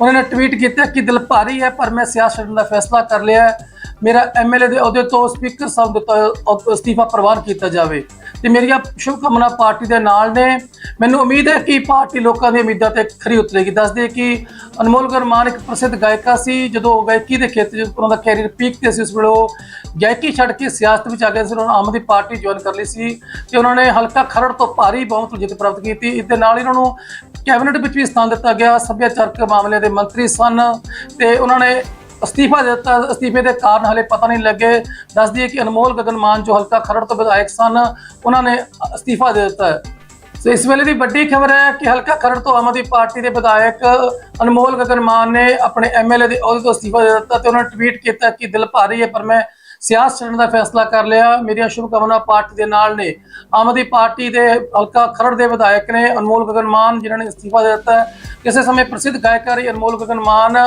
ਉਹਨਾਂ ਨੇ ਟਵੀਟ ਕੀਤਾ ਕਿ ਦਿਲ ਭਾਰੀ ਹੈ, ਪਰ ਮੈਂ ਸਿਆਸਤ ਛੱਡਣ ਦਾ ਫੈਸਲਾ ਕਰ ਲਿਆ ਹੈ। ਮੇਰਾ ਐਮਐਲਏ ਦੇ ਅਹੁਦੇ ਤੋਂ ਸਪੀਕਰ ਸਾਹਿਬ ਦੇ ਤੋਂ ਅਸਤੀਫਾ ਪ੍ਰਵਾਨ ਕੀਤਾ ਜਾਵੇ। ਤੇ ਮੇਰੀਆਂ ਸ਼ੁਭਕਾਮਨਾ ਪਾਰਟੀ ਦੇ ਨਾਲ ਨੇ। ਮੈਨੂੰ ਉਮੀਦ ਹੈ ਕਿ ਪਾਰਟੀ ਲੋਕਾਂ ਦੀ ਉਮੀਦਾਂ ਤੇ ਖਰੀ ਉਤਰੇਗੀ। ਦੱਸਦੇ ਕਿ ਅਨਮੋਲ ਗਰਮਾਨ ਇੱਕ ਪ੍ਰਸਿੱਧ ਗਾਇਕਾ ਸੀ, ਜਦੋਂ ਉਹ ਗਾਇਕੀ ਦੇ ਖੇਤਰ ਵਿੱਚ ਉਹਨਾਂ ਦਾ ਕੈਰੀਅਰ ਪੀਕ ਤੇ ਸੀ, ਉਸ ਵੇਲੇ ਉਹ ਗਾਇਕੀ ਛੱਡ ਕੇ ਸਿਆਸਤ ਵਿੱਚ ਆ ਗਏ ਸੀ, ਉਹਨਾਂ ਨੇ ਆਮ ਆਦਮੀ ਪਾਰਟੀ ਜੁਆਇਨ ਕਰ ਲਈ ਸੀ। ਤੇ ਉਹਨਾਂ ਨੇ ਹਲਕਾ ਖਰੜ ਤੋਂ ਭਾਰੀ ਬਹੁਤ ਜਿੱਤ ਪ੍ਰਾਪਤ ਕੀਤੀ। ਇਸ ਦੇ ਨਾਲ ਹੀ ਉਹਨਾਂ ਨੂੰ ਕੈਬਨਿਟ ਵਿੱਚ ਵੀ ਸਥਾਨ ਦਿੱਤਾ ਗਿਆ। ਸੱਭਿਆਚਾਰਕ ਮਾਮਲਿਆਂ ਦੇ ਮੰਤਰੀ ਸਨ ਤੇ ਉਹਨਾਂ ਨੇ ਅਸਤੀਫਾ ਦੇ ਦਿੱਤਾ। ਅਸਤੀਫੇ ਦੇ ਕਾਰਨ ਹਲੇ ਪਤਾ ਨਹੀਂ ਲੱਗੇ। ਦੱਸ ਦਈਏ ਕਿ ਅਨਮੋਲ ਗਗਨ ਮਾਨ ਜੋ ਹਲਕਾ ਖਰੜ ਤੋਂ ਵਿਧਾਇਕ ਸਨ, ਉਹਨਾਂ ਨੇ ਅਸਤੀਫਾ ਦੇ ਦਿੱਤਾ ਸੋ ਇਸ ਵੇਲੇ ਦੀ ਵੱਡੀ ਖਬਰ ਹੈ ਕਿ ਹਲਕਾ ਖਰੜ ਤੋਂ ਆਮ ਆਦਮੀ ਪਾਰਟੀ ਦੇ ਵਿਧਾਇਕ ਅਨਮੋਲ ਗਗਨ ਮਾਨ ਨੇ ਆਪਣੇ ਐਮਐਲਏ ਦੇ ਅਹੁਦੇ ਤੋਂ ਅਸਤੀਫਾ ਦੇ ਦਿੱਤਾ ਤੇ ਉਹਨਾਂ ਨੇ ਟਵੀਟ ਕੀਤਾ ਕਿ ਦਿਲ ਭਾਰੀ ਹੈ, ਪਰ ਮੈਂ ਸਿਆਸਤ ਛੱਡਣ ਦਾ ਫੈਸਲਾ ਕਰ ਲਿਆ। ਮੇਰੀਆਂ ਸ਼ੁਭਕਾਮਨਾ ਪਾਰਟੀ ਦੇ ਨਾਲ ਨੇ। ਆਮ ਆਦਮੀ ਪਾਰਟੀ ਦੇ ਹਲਕਾ ਖਰੜ ਦੇ ਵਿਧਾਇਕ ਨੇ ਅਨਮੋਲ ਗਗਨ ਮਾਨ, ਜਿਨ੍ਹਾਂ ਨੇ ਅਸਤੀਫਾ ਦੇ ਦਿੱਤਾ। ਕਿਸੇ ਸਮੇਂ ਪ੍ਰਸਿੱਧ ਗਾਇਕਾ ਅਨਮੋਲ ਗਗਨ ਮਾਨ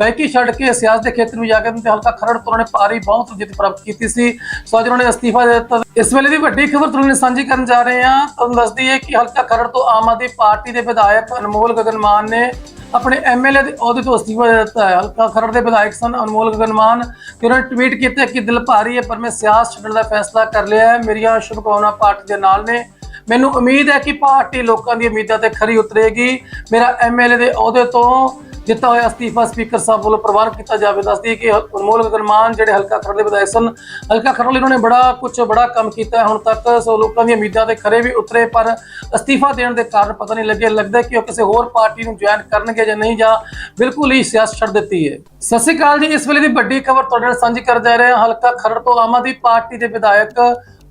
ਗਾਇਕੀ ਛੱਡ ਕੇ ਸਿਆਸਤ ਦੇ ਖੇਤਰ ਵਿੱਚ ਜਾ ਕੇ ਹਲਕਾ ਖਰੜ ਤੋਂ ਉਹਨਾਂ ਨੇ ਭਾਰੀ ਬਹੁਤ ਜਿੱਤ ਪ੍ਰਾਪਤ ਕੀਤੀ ਸੀ। ਸੋ ਅੱਜ ਉਹਨਾਂ ਨੇ ਅਸਤੀਫਾ ਦੇ ਦਿੱਤਾ। ਇਸ ਵੇਲੇ ਦੀ ਵੱਡੀ ਖਬਰ ਤੁਹਾਨੂੰ ਸਾਂਝੀ ਕਰਨ ਜਾ ਰਹੇ ਹਾਂ। ਤੁਹਾਨੂੰ ਦੱਸਦੀ ਹੈ ਕਿ ਹਲਕਾ ਖਰੜ ਤੋਂ ਆਮ ਆਦਮੀ ਪਾਰਟੀ ਦੇ ਵਿਧਾਇਕ ਅਨਮੋਲ ਗਗਨ ਮਾਨ ਨੇ ਆਪਣੇ ਐਮਐਲਏ ਦੇ ਅਹੁਦੇ ਤੋਂ ਅਸਤੀਫਾ ਦੇ ਦਿੱਤਾ ਹੈ। ਹਲਕਾ ਖਰੜ ਦੇ ਵਿਧਾਇਕ ਸਨ ਅਨਮੋਲ ਗਗਨ ਮਾਨ ਤੇ ਉਹਨਾਂ ਨੇ ਟਵੀਟ ਕੀਤਾ ਕਿ ਦਿਲ ਭਾਰੀ ਹੈ, ਪਰ ਮੈਂ ਸਿਆਸਤ ਛੱਡਣ ਦਾ ਫੈਸਲਾ ਕਰ ਲਿਆ ਹੈ। ਮੇਰੀਆਂ ਸ਼ੁਭਕਾਮਨਾ ਪਾਰਟੀ ਦੇ ਨਾਲ ਨੇ। ਮੈਨੂੰ ਉਮੀਦ ਹੈ ਕਿ ਪਾਰਟੀ ਲੋਕਾਂ ਦੀ ਉਮੀਦਾਂ ਤੇ ਖਰੀ ਉਤਰੇਗੀ। ਮੇਰਾ ਐਮਐਲਏ ਦੇ ਅਹੁਦੇ ਤੋਂ ਦਿੱਤਾ ਹੋਇਆ ਅਸਤੀਫਾ ਸਪੀਕਰ ਸਾਹਿਬ ਵੱਲੋਂ ਪ੍ਰਵਾਨ ਕੀਤਾ ਜਾਵੇ ਦੱਸਦੀ ਹੈ ਕਿ ਅਨਮੋਲ ਗਗਨ ਮਾਨ ਜਿਹੜੇ ਹਲਕਾ ਖਰੜ ਦੇ ਵਿਧਾਇਕ ਸਨ, ਹਲਕਾ ਖਰੜ ਲਈ ਉਹਨਾਂ ਨੇ ਬੜਾ ਕੁਝ ਬੜਾ ਕੰਮ ਕੀਤਾ ਹੁਣ ਤੱਕ ਸੋ ਲੋਕਾਂ ਦੀਆਂ ਉਮੀਦਾਂ ਦੇ ਖਰੇ ਵੀ ਉਤਰੇ, ਪਰ ਅਸਤੀਫਾ ਦੇਣ ਦੇ ਕਾਰਨ ਪਤਾ ਨਹੀਂ ਲੱਗਿਆ, ਲੱਗਦਾ ਕਿ ਉਹ ਕਿਸੇ ਹੋਰ ਪਾਰਟੀ ਨੂੰ ਜੁਆਇਨ ਕਰਨਗੇ ਜਾਂ ਨਹੀਂ, ਜਾਂ ਬਿਲਕੁਲ ਹੀ ਸਿਆਸਤ ਛੱਡ ਦਿੱਤੀ ਹੈ। ਸਤਿ ਸ਼੍ਰੀ ਅਕਾਲ ਜੀ, ਇਸ ਵੇਲੇ ਦੀ ਵੱਡੀ ਖਬਰ ਤੁਹਾਡੇ ਨਾਲ ਸਾਂਝੀ ਕਰ ਜਾ ਰਹੇ ਹਾਂ। ਹਲਕਾ ਖਰੜ ਤੋਂ ਆਮ ਆਦਮੀ ਪਾਰਟੀ ਦੇ ਵਿਧਾਇਕ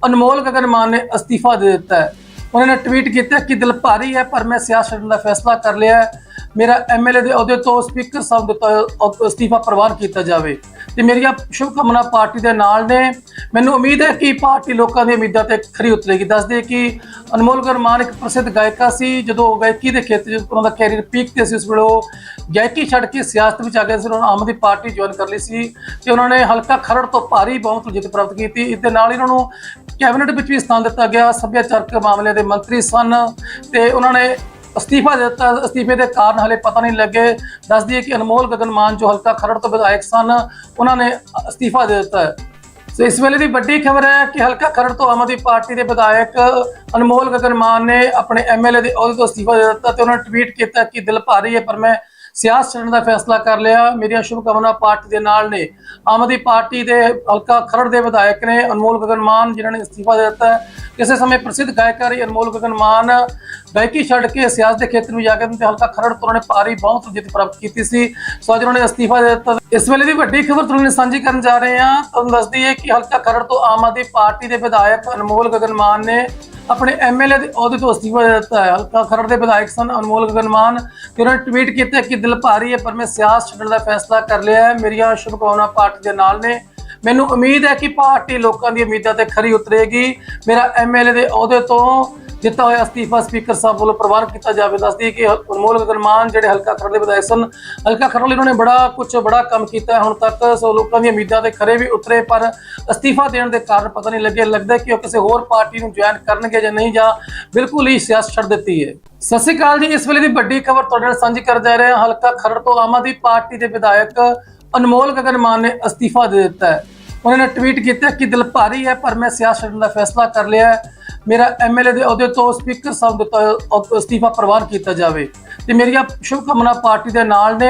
ਅਨਮੋਲ ਗਗਨ ਮਾਨ ਨੇ ਅਸਤੀਫਾ ਦੇ ਦਿੱਤਾ ਹੈ। ਉਹਨਾਂ ਨੇ ਟਵੀਟ ਕੀਤਾ ਕਿ ਦਿਲ ਭਾਰੀ ਹੈ, ਪਰ ਮੈਂ ਸਿਆਸਤ ਛੱਡਣ ਦਾ ਫੈਸਲਾ ਕਰ ਲਿਆ ਹੈ। ਮੇਰਾ ਐਮਐਲਏ ਦੇ ਅਹੁਦੇ ਤੋਂ ਸਪੀਕਰ ਸਾਹਿਬ ਦੇ ਤੋਂ ਅਸਤੀਫਾ ਪ੍ਰਵਾਨ ਕੀਤਾ ਜਾਵੇ। ਤੇ ਮੇਰੀਆਂ ਸ਼ੁਭਕਾਮਨਾ ਪਾਰਟੀ ਦੇ ਨਾਲ ਨੇ। ਮੈਨੂੰ ਉਮੀਦ ਹੈ ਕਿ ਪਾਰਟੀ ਲੋਕਾਂ ਦੀਆਂ ਉਮੀਦਾਂ ਤੇ ਖਰੀ ਉਤਰੇਗੀ। ਦੱਸਦੇ ਕਿ ਅਨਮੋਲ ਗਰਮਾਨ ਇੱਕ ਪ੍ਰਸਿੱਧ ਗਾਇਕਾ ਸੀ, ਜਦੋਂ ਗਾਇਕੀ ਦੇ ਖੇਤਰ 'ਚ ਉਹਨਾਂ ਦਾ ਕੈਰੀਅਰ ਪੀਕ ਤੇ ਸੀ, ਉਸ ਵੇਲੇ ਉਹ ਗਾਇਕੀ ਛੱਡ ਕੇ ਸਿਆਸਤ ਵਿੱਚ ਆ ਗਏ ਸੀ। ਉਹਨਾਂ ਨੇ ਆਮ ਆਦਮੀ ਪਾਰਟੀ ਜੁਆਇਨ ਕਰ ਲਈ ਸੀ। ਤੇ ਉਹਨਾਂ ਨੇ ਹਲਕਾ ਖਰੜ ਤੋਂ ਭਾਰੀ ਬਹੁਮਤ ਨਾਲ ਜਿੱਤ ਪ੍ਰਾਪਤ ਕੀਤੀ। ਇਸ ਦੇ ਨਾਲ ਇਹਨਾਂ ਨੂੰ ਕੈਬਨਿਟ ਵਿੱਚ ਵੀ ਸਥਾਨ ਦਿੱਤਾ ਗਿਆ। ਸੱਭਿਆਚਾਰਕ ਮਾਮਲਿਆਂ ਦੇ ਮੰਤਰੀ ਸਨ ਤੇ ਉਹਨਾਂ ਨੇ ਅਸਤੀਫਾ ਦੇ ਦਿੱਤਾ। ਅਸਤੀਫੇ ਦੇ ਕਾਰਨ ਹਲੇ ਪਤਾ ਨਹੀਂ ਲੱਗੇ। ਦੱਸ ਦਈਏ ਕਿ ਅਨਮੋਲ ਗਗਨ ਮਾਨ ਜੋ ਹਲਕਾ ਖਰੜ ਤੋਂ ਵਿਧਾਇਕ ਸਨ, ਉਹਨਾਂ ਨੇ ਅਸਤੀਫਾ ਦੇ ਦਿੱਤਾ ਹੈ। ਸੋ ਇਸ ਵੇਲੇ ਦੀ ਵੱਡੀ ਖਬਰ ਹੈ ਕਿ ਹਲਕਾ ਖਰੜ ਤੋਂ ਆਮ ਆਦਮੀ ਪਾਰਟੀ ਦੇ ਵਿਧਾਇਕ ਅਨਮੋਲ ਗਗਨ ਮਾਨ ਨੇ ਆਪਣੇ ਐਮਐਲਏ ਦੇ ਅਹੁਦੇ ਤੋਂ ਅਸਤੀਫਾ ਦੇ ਦਿੱਤਾ ਤੇ ਉਹਨਾਂ ਨੇ ਟਵੀਟ ਕੀਤਾ ਕਿ ਦਿਲ ਭਾਰੀ ਹੈ, ਪਰ ਮੈਂ ਸਿਆਸਤ ਛੱਡਣ ਦਾ ਫੈਸਲਾ ਕਰ ਲਿਆ। ਮੇਰੀਆਂ ਸ਼ੁਭਕਾਮਨਾ ਪਾਰਟੀ ਦੇ ਨਾਲ ਨੇ। ਆਮ ਆਦਮੀ ਪਾਰਟੀ ਦੇ ਹਲਕਾ ਖਰੜ ਦੇ ਵਿਧਾਇਕ ਨੇ ਅਨਮੋਲ ਗਗਨ ਮਾਨ, ਜਿਨ੍ਹਾਂ ਨੇ ਅਸਤੀਫਾ ਦੇ ਦਿੱਤਾ ਕਿਸੇ ਸਮੇਂ ਪ੍ਰਸਿੱਧ ਗਾਇਕਾ ਅਨਮੋਲ ਗਗਨ ਮਾਨ ਗਾਇਕੀ ਛੱਡ ਕੇ ਸਿਆਸਤ ਦੇ ਖੇਤਰ ਵਿੱਚ ਜਾ ਕੇ ਤੇ ਹਲਕਾ ਖਰੜ ਤੋਂ ਉਹਨਾਂ ਨੇ ਭਾਰੀ ਬਹੁਤ ਜਿੱਤ ਪ੍ਰਾਪਤ ਕੀਤੀ ਸੀ। ਸੋ ਅੱਜ ਉਹਨਾਂ ਨੇ ਅਸਤੀਫਾ ਦੇ ਦਿੱਤਾ। ਇਸ ਵੇਲੇ ਦੀ ਵੱਡੀ ਖਬਰ ਤੁਹਾਨੂੰ ਨਾਲ ਸਾਂਝੀ ਕਰਨ ਜਾ ਰਹੇ ਹਾਂ। ਤੁਹਾਨੂੰ ਦੱਸਦੀ ਹੈ ਕਿ ਹਲਕਾ ਖਰੜ ਤੋਂ ਆਮ ਆਦਮੀ ਪਾਰਟੀ ਦੇ ਵਿਧਾਇਕ ਅਨਮੋਲ ਗਗਨ ਮਾਨ ਨੇ ਆਪਣੇ ਐਮਐਲਏ ਦੇ ਅਹੁਦੇ ਤੋਂ ਅਸਤੀਫਾ ਦੇ ਦਿੱਤਾ ਹੈ ਹਲਕਾ ਖਰੜ ਦੇ ਵਿਧਾਇਕ ਸਨ, ਅਨਮੋਲ ਗਗਨਮਾਨ। ਤੇ ਉਹਨਾਂ ਨੇ ਟਵੀਟ ਕੀਤਾ ਕਿ ਦਿਲ ਭਾਰੀ ਹੈ, ਪਰ ਮੈਂ ਸਿਆਸਤ ਛੱਡਣ ਦਾ ਫੈਸਲਾ ਕਰ ਲਿਆ ਹੈ। ਮੇਰੀਆਂ ਸ਼ੁਭਕਾਮਨਾਵਾਂ ਪਾਰਟੀ ਦੇ ਨਾਲ ਨੇ। ਮੈਨੂੰ ਉਮੀਦ ਹੈ ਕਿ ਪਾਰਟੀ ਲੋਕਾਂ ਦੀ ਉਮੀਦਾਂ ਤੇ ਖਰੀ ਉਤਰੇਗੀ। ਮੇਰਾ ਐਮਐਲਏ ਦੇ ਅਹੁਦੇ ਤੋਂ ਦਿੱਤਾ ਹੋਇਆ ਅਸਤੀਫਾ, ਸਪੀਕਰ ਸਾਹਿਬ ਵੱਲੋਂ ਪ੍ਰਵਾਨ ਕੀਤਾ ਜਾਵੇ, ਦੱਸਦੀ ਕਿ ਅਨਮੋਲ ਗਗਨ ਮਾਨ ਜਿਹੜੇ ਹਲਕਾ ਖਰੜ ਦੇ ਵਿਧਾਇਕ ਸਨ, ਹਲਕਾ ਖਰੜ ਲਈ ਉਹਨਾਂ ਨੇ ਬੜਾ ਕੁਝ ਬੜਾ ਕੰਮ ਕੀਤਾ ਹੁਣ ਤੱਕ ਸੋ ਲੋਕਾਂ ਦੀਆਂ ਉਮੀਦਾਂ ਦੇ ਖਰੇ ਵੀ ਉਤਰੇ, ਪਰ ਅਸਤੀਫਾ ਦੇਣ ਦੇ ਕਾਰਨ ਪਤਾ ਨਹੀਂ ਲੱਗਿਆ, ਲੱਗਦਾ ਕਿ ਉਹ ਕਿਸੇ ਹੋਰ ਪਾਰਟੀ ਨੂੰ ਜੁਆਇਨ ਕਰਨਗੇ ਜਾਂ ਨਹੀਂ, ਜਾਂ ਬਿਲਕੁਲ ਹੀ ਸਿਆਸਤ ਛੱਡ ਦਿੱਤੀ ਹੈ। ਸਤਿ ਸ਼੍ਰੀ ਅਕਾਲ ਜੀ, ਇਸ ਵੇਲੇ ਦੀ ਵੱਡੀ ਖਬਰ ਤੁਹਾਡੇ ਨਾਲ ਸਾਂਝੀ ਕਰ ਜਾ ਰਹੇ ਹਾਂ। ਹਲਕਾ ਖਰੜ ਤੋਂ ਆਮ ਆਦਮੀ ਪਾਰਟੀ ਦੇ ਵਿਧਾਇਕ ਅਨਮੋਲ ਗਗਨ ਮਾਨ ਨੇ ਅਸਤੀਫਾ ਦੇ ਦਿੱਤਾ ਹੈ। ਉਹਨਾਂ ਨੇ ਟਵੀਟ ਕੀਤਾ ਕਿ ਦਿਲ ਭਾਰੀ ਹੈ, ਪਰ ਮੈਂ ਸਿਆਸਤ ਛੱਡਣ ਦਾ ਫੈਸਲਾ ਕਰ ਲਿਆ ਹੈ। ਮੇਰਾ ਐਮਐਲਏ ਦੇ ਅਹੁਦੇ ਤੋਂ ਸਪੀਕਰ ਸਾਹਿਬ ਦੇ ਤੋਂ ਅਸਤੀਫਾ ਪ੍ਰਵਾਨ ਕੀਤਾ ਜਾਵੇ। ਤੇ ਮੇਰੀਆਂ ਸ਼ੁਭਕਾਮਨਾ ਪਾਰਟੀ ਦੇ ਨਾਲ ਨੇ।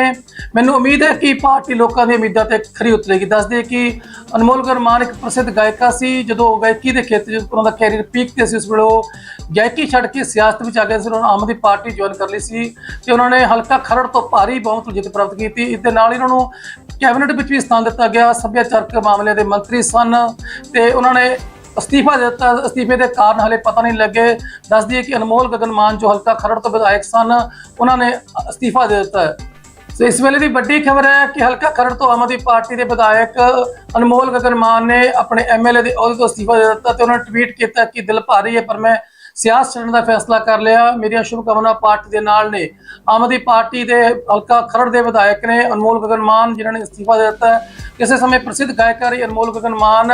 ਮੈਨੂੰ ਉਮੀਦ ਹੈ ਕਿ ਪਾਰਟੀ ਲੋਕਾਂ ਦੀ ਉਮੀਦਾਂ ਤੇ ਖਰੀ ਉਤਰੇਗੀ। ਦੱਸਦੇ ਕਿ ਅਨਮੋਲ ਗਰਮਾਨ ਇੱਕ ਪ੍ਰਸਿੱਧ ਗਾਇਕਾ ਸੀ, ਜਦੋਂ ਗਾਇਕੀ ਦੇ ਖੇਤਰ ਵਿੱਚ ਉਹਨਾਂ ਦਾ ਕੈਰੀਅਰ ਪੀਕ ਤੇ ਸੀ, ਉਸ ਵੇਲੇ ਉਹ ਗਾਇਕੀ ਛੱਡ ਕੇ ਸਿਆਸਤ ਵਿੱਚ ਆ ਗਏ ਸੀ, ਉਹਨਾਂ ਨੇ ਆਮ ਆਦਮੀ ਪਾਰਟੀ ਜੁਆਇਨ ਕਰ ਲਈ ਸੀ ਤੇ ਉਹਨਾਂ ਨੇ ਹਲਕਾ ਖਰੜ ਤੋਂ ਭਾਰੀ ਬਹੁਮਤ ਜਿੱਤ ਪ੍ਰਾਪਤ ਕੀਤੀ। ਇਸ ਦੇ ਨਾਲ ਇਹਨਾਂ ਨੂੰ ਕੈਬਨਿਟ ਵਿੱਚ ਵੀ ਸਥਾਨ ਦਿੱਤਾ ਗਿਆ। ਸੱਭਿਆਚਾਰਕ ਮਾਮਲਿਆਂ ਦੇ ਮੰਤਰੀ ਸਨ ਤੇ ਉਹਨਾਂ ਨੇ ਅਸਤੀਫਾ ਦੇ ਦਿੱਤਾ, ਅਸਤੀਫੇ ਦੇ ਕਾਰਨ ਹਲੇ ਪਤਾ ਨਹੀਂ ਲੱਗੇ। ਦੱਸ ਦਈਏ ਕਿ ਅਨਮੋਲ ਗਗਨ ਮਾਨ ਜੋ ਹਲਕਾ ਖਰੜ ਤੋਂ ਵਿਧਾਇਕ ਸਨ, ਉਹਨਾਂ ਨੇ ਅਸਤੀਫਾ ਦੇ ਦਿੱਤਾ ਹੈ। ਸੋ ਇਸ ਵੇਲੇ ਦੀ ਵੱਡੀ ਖਬਰ ਹੈ ਕਿ ਹਲਕਾ ਖਰੜ ਤੋਂ ਆਮ ਆਦਮੀ ਪਾਰਟੀ ਦੇ ਵਿਧਾਇਕ ਅਨਮੋਲ ਗਗਨ ਮਾਨ ਨੇ ਆਪਣੇ ਐਮਐਲਏ ਦੇ ਅਹੁਦੇ ਤੋਂ ਅਸਤੀਫਾ ਦੇ ਦਿੱਤਾ ਤੇ ਉਹਨਾਂ ਨੇ ਟਵੀਟ ਕੀਤਾ ਕਿ ਦਿਲ ਭਾਰੀ ਹੈ, ਪਰ ਮੈਂ ਸਿਆਸਤ ਛੱਡਣ ਦਾ ਫੈਸਲਾ ਕਰ ਲਿਆ। ਮੇਰੀਆਂ ਸ਼ੁਭਕਾਮਨਾ ਪਾਰਟੀ ਦੇ ਨਾਲ ਨੇ। ਆਮ ਆਦਮੀ ਪਾਰਟੀ ਦੇ ਹਲਕਾ ਖਰੜ ਦੇ ਵਿਧਾਇਕ ਨੇ ਅਨਮੋਲ ਗਗਨ ਮਾਨ, ਜਿਨ੍ਹਾਂ ਨੇ ਅਸਤੀਫਾ ਦੇ ਦਿੱਤਾ ਕਿਸੇ ਸਮੇਂ ਪ੍ਰਸਿੱਧ ਗਾਇਕਾਂ ਅਨਮੋਲ ਗਗਨ ਮਾਨ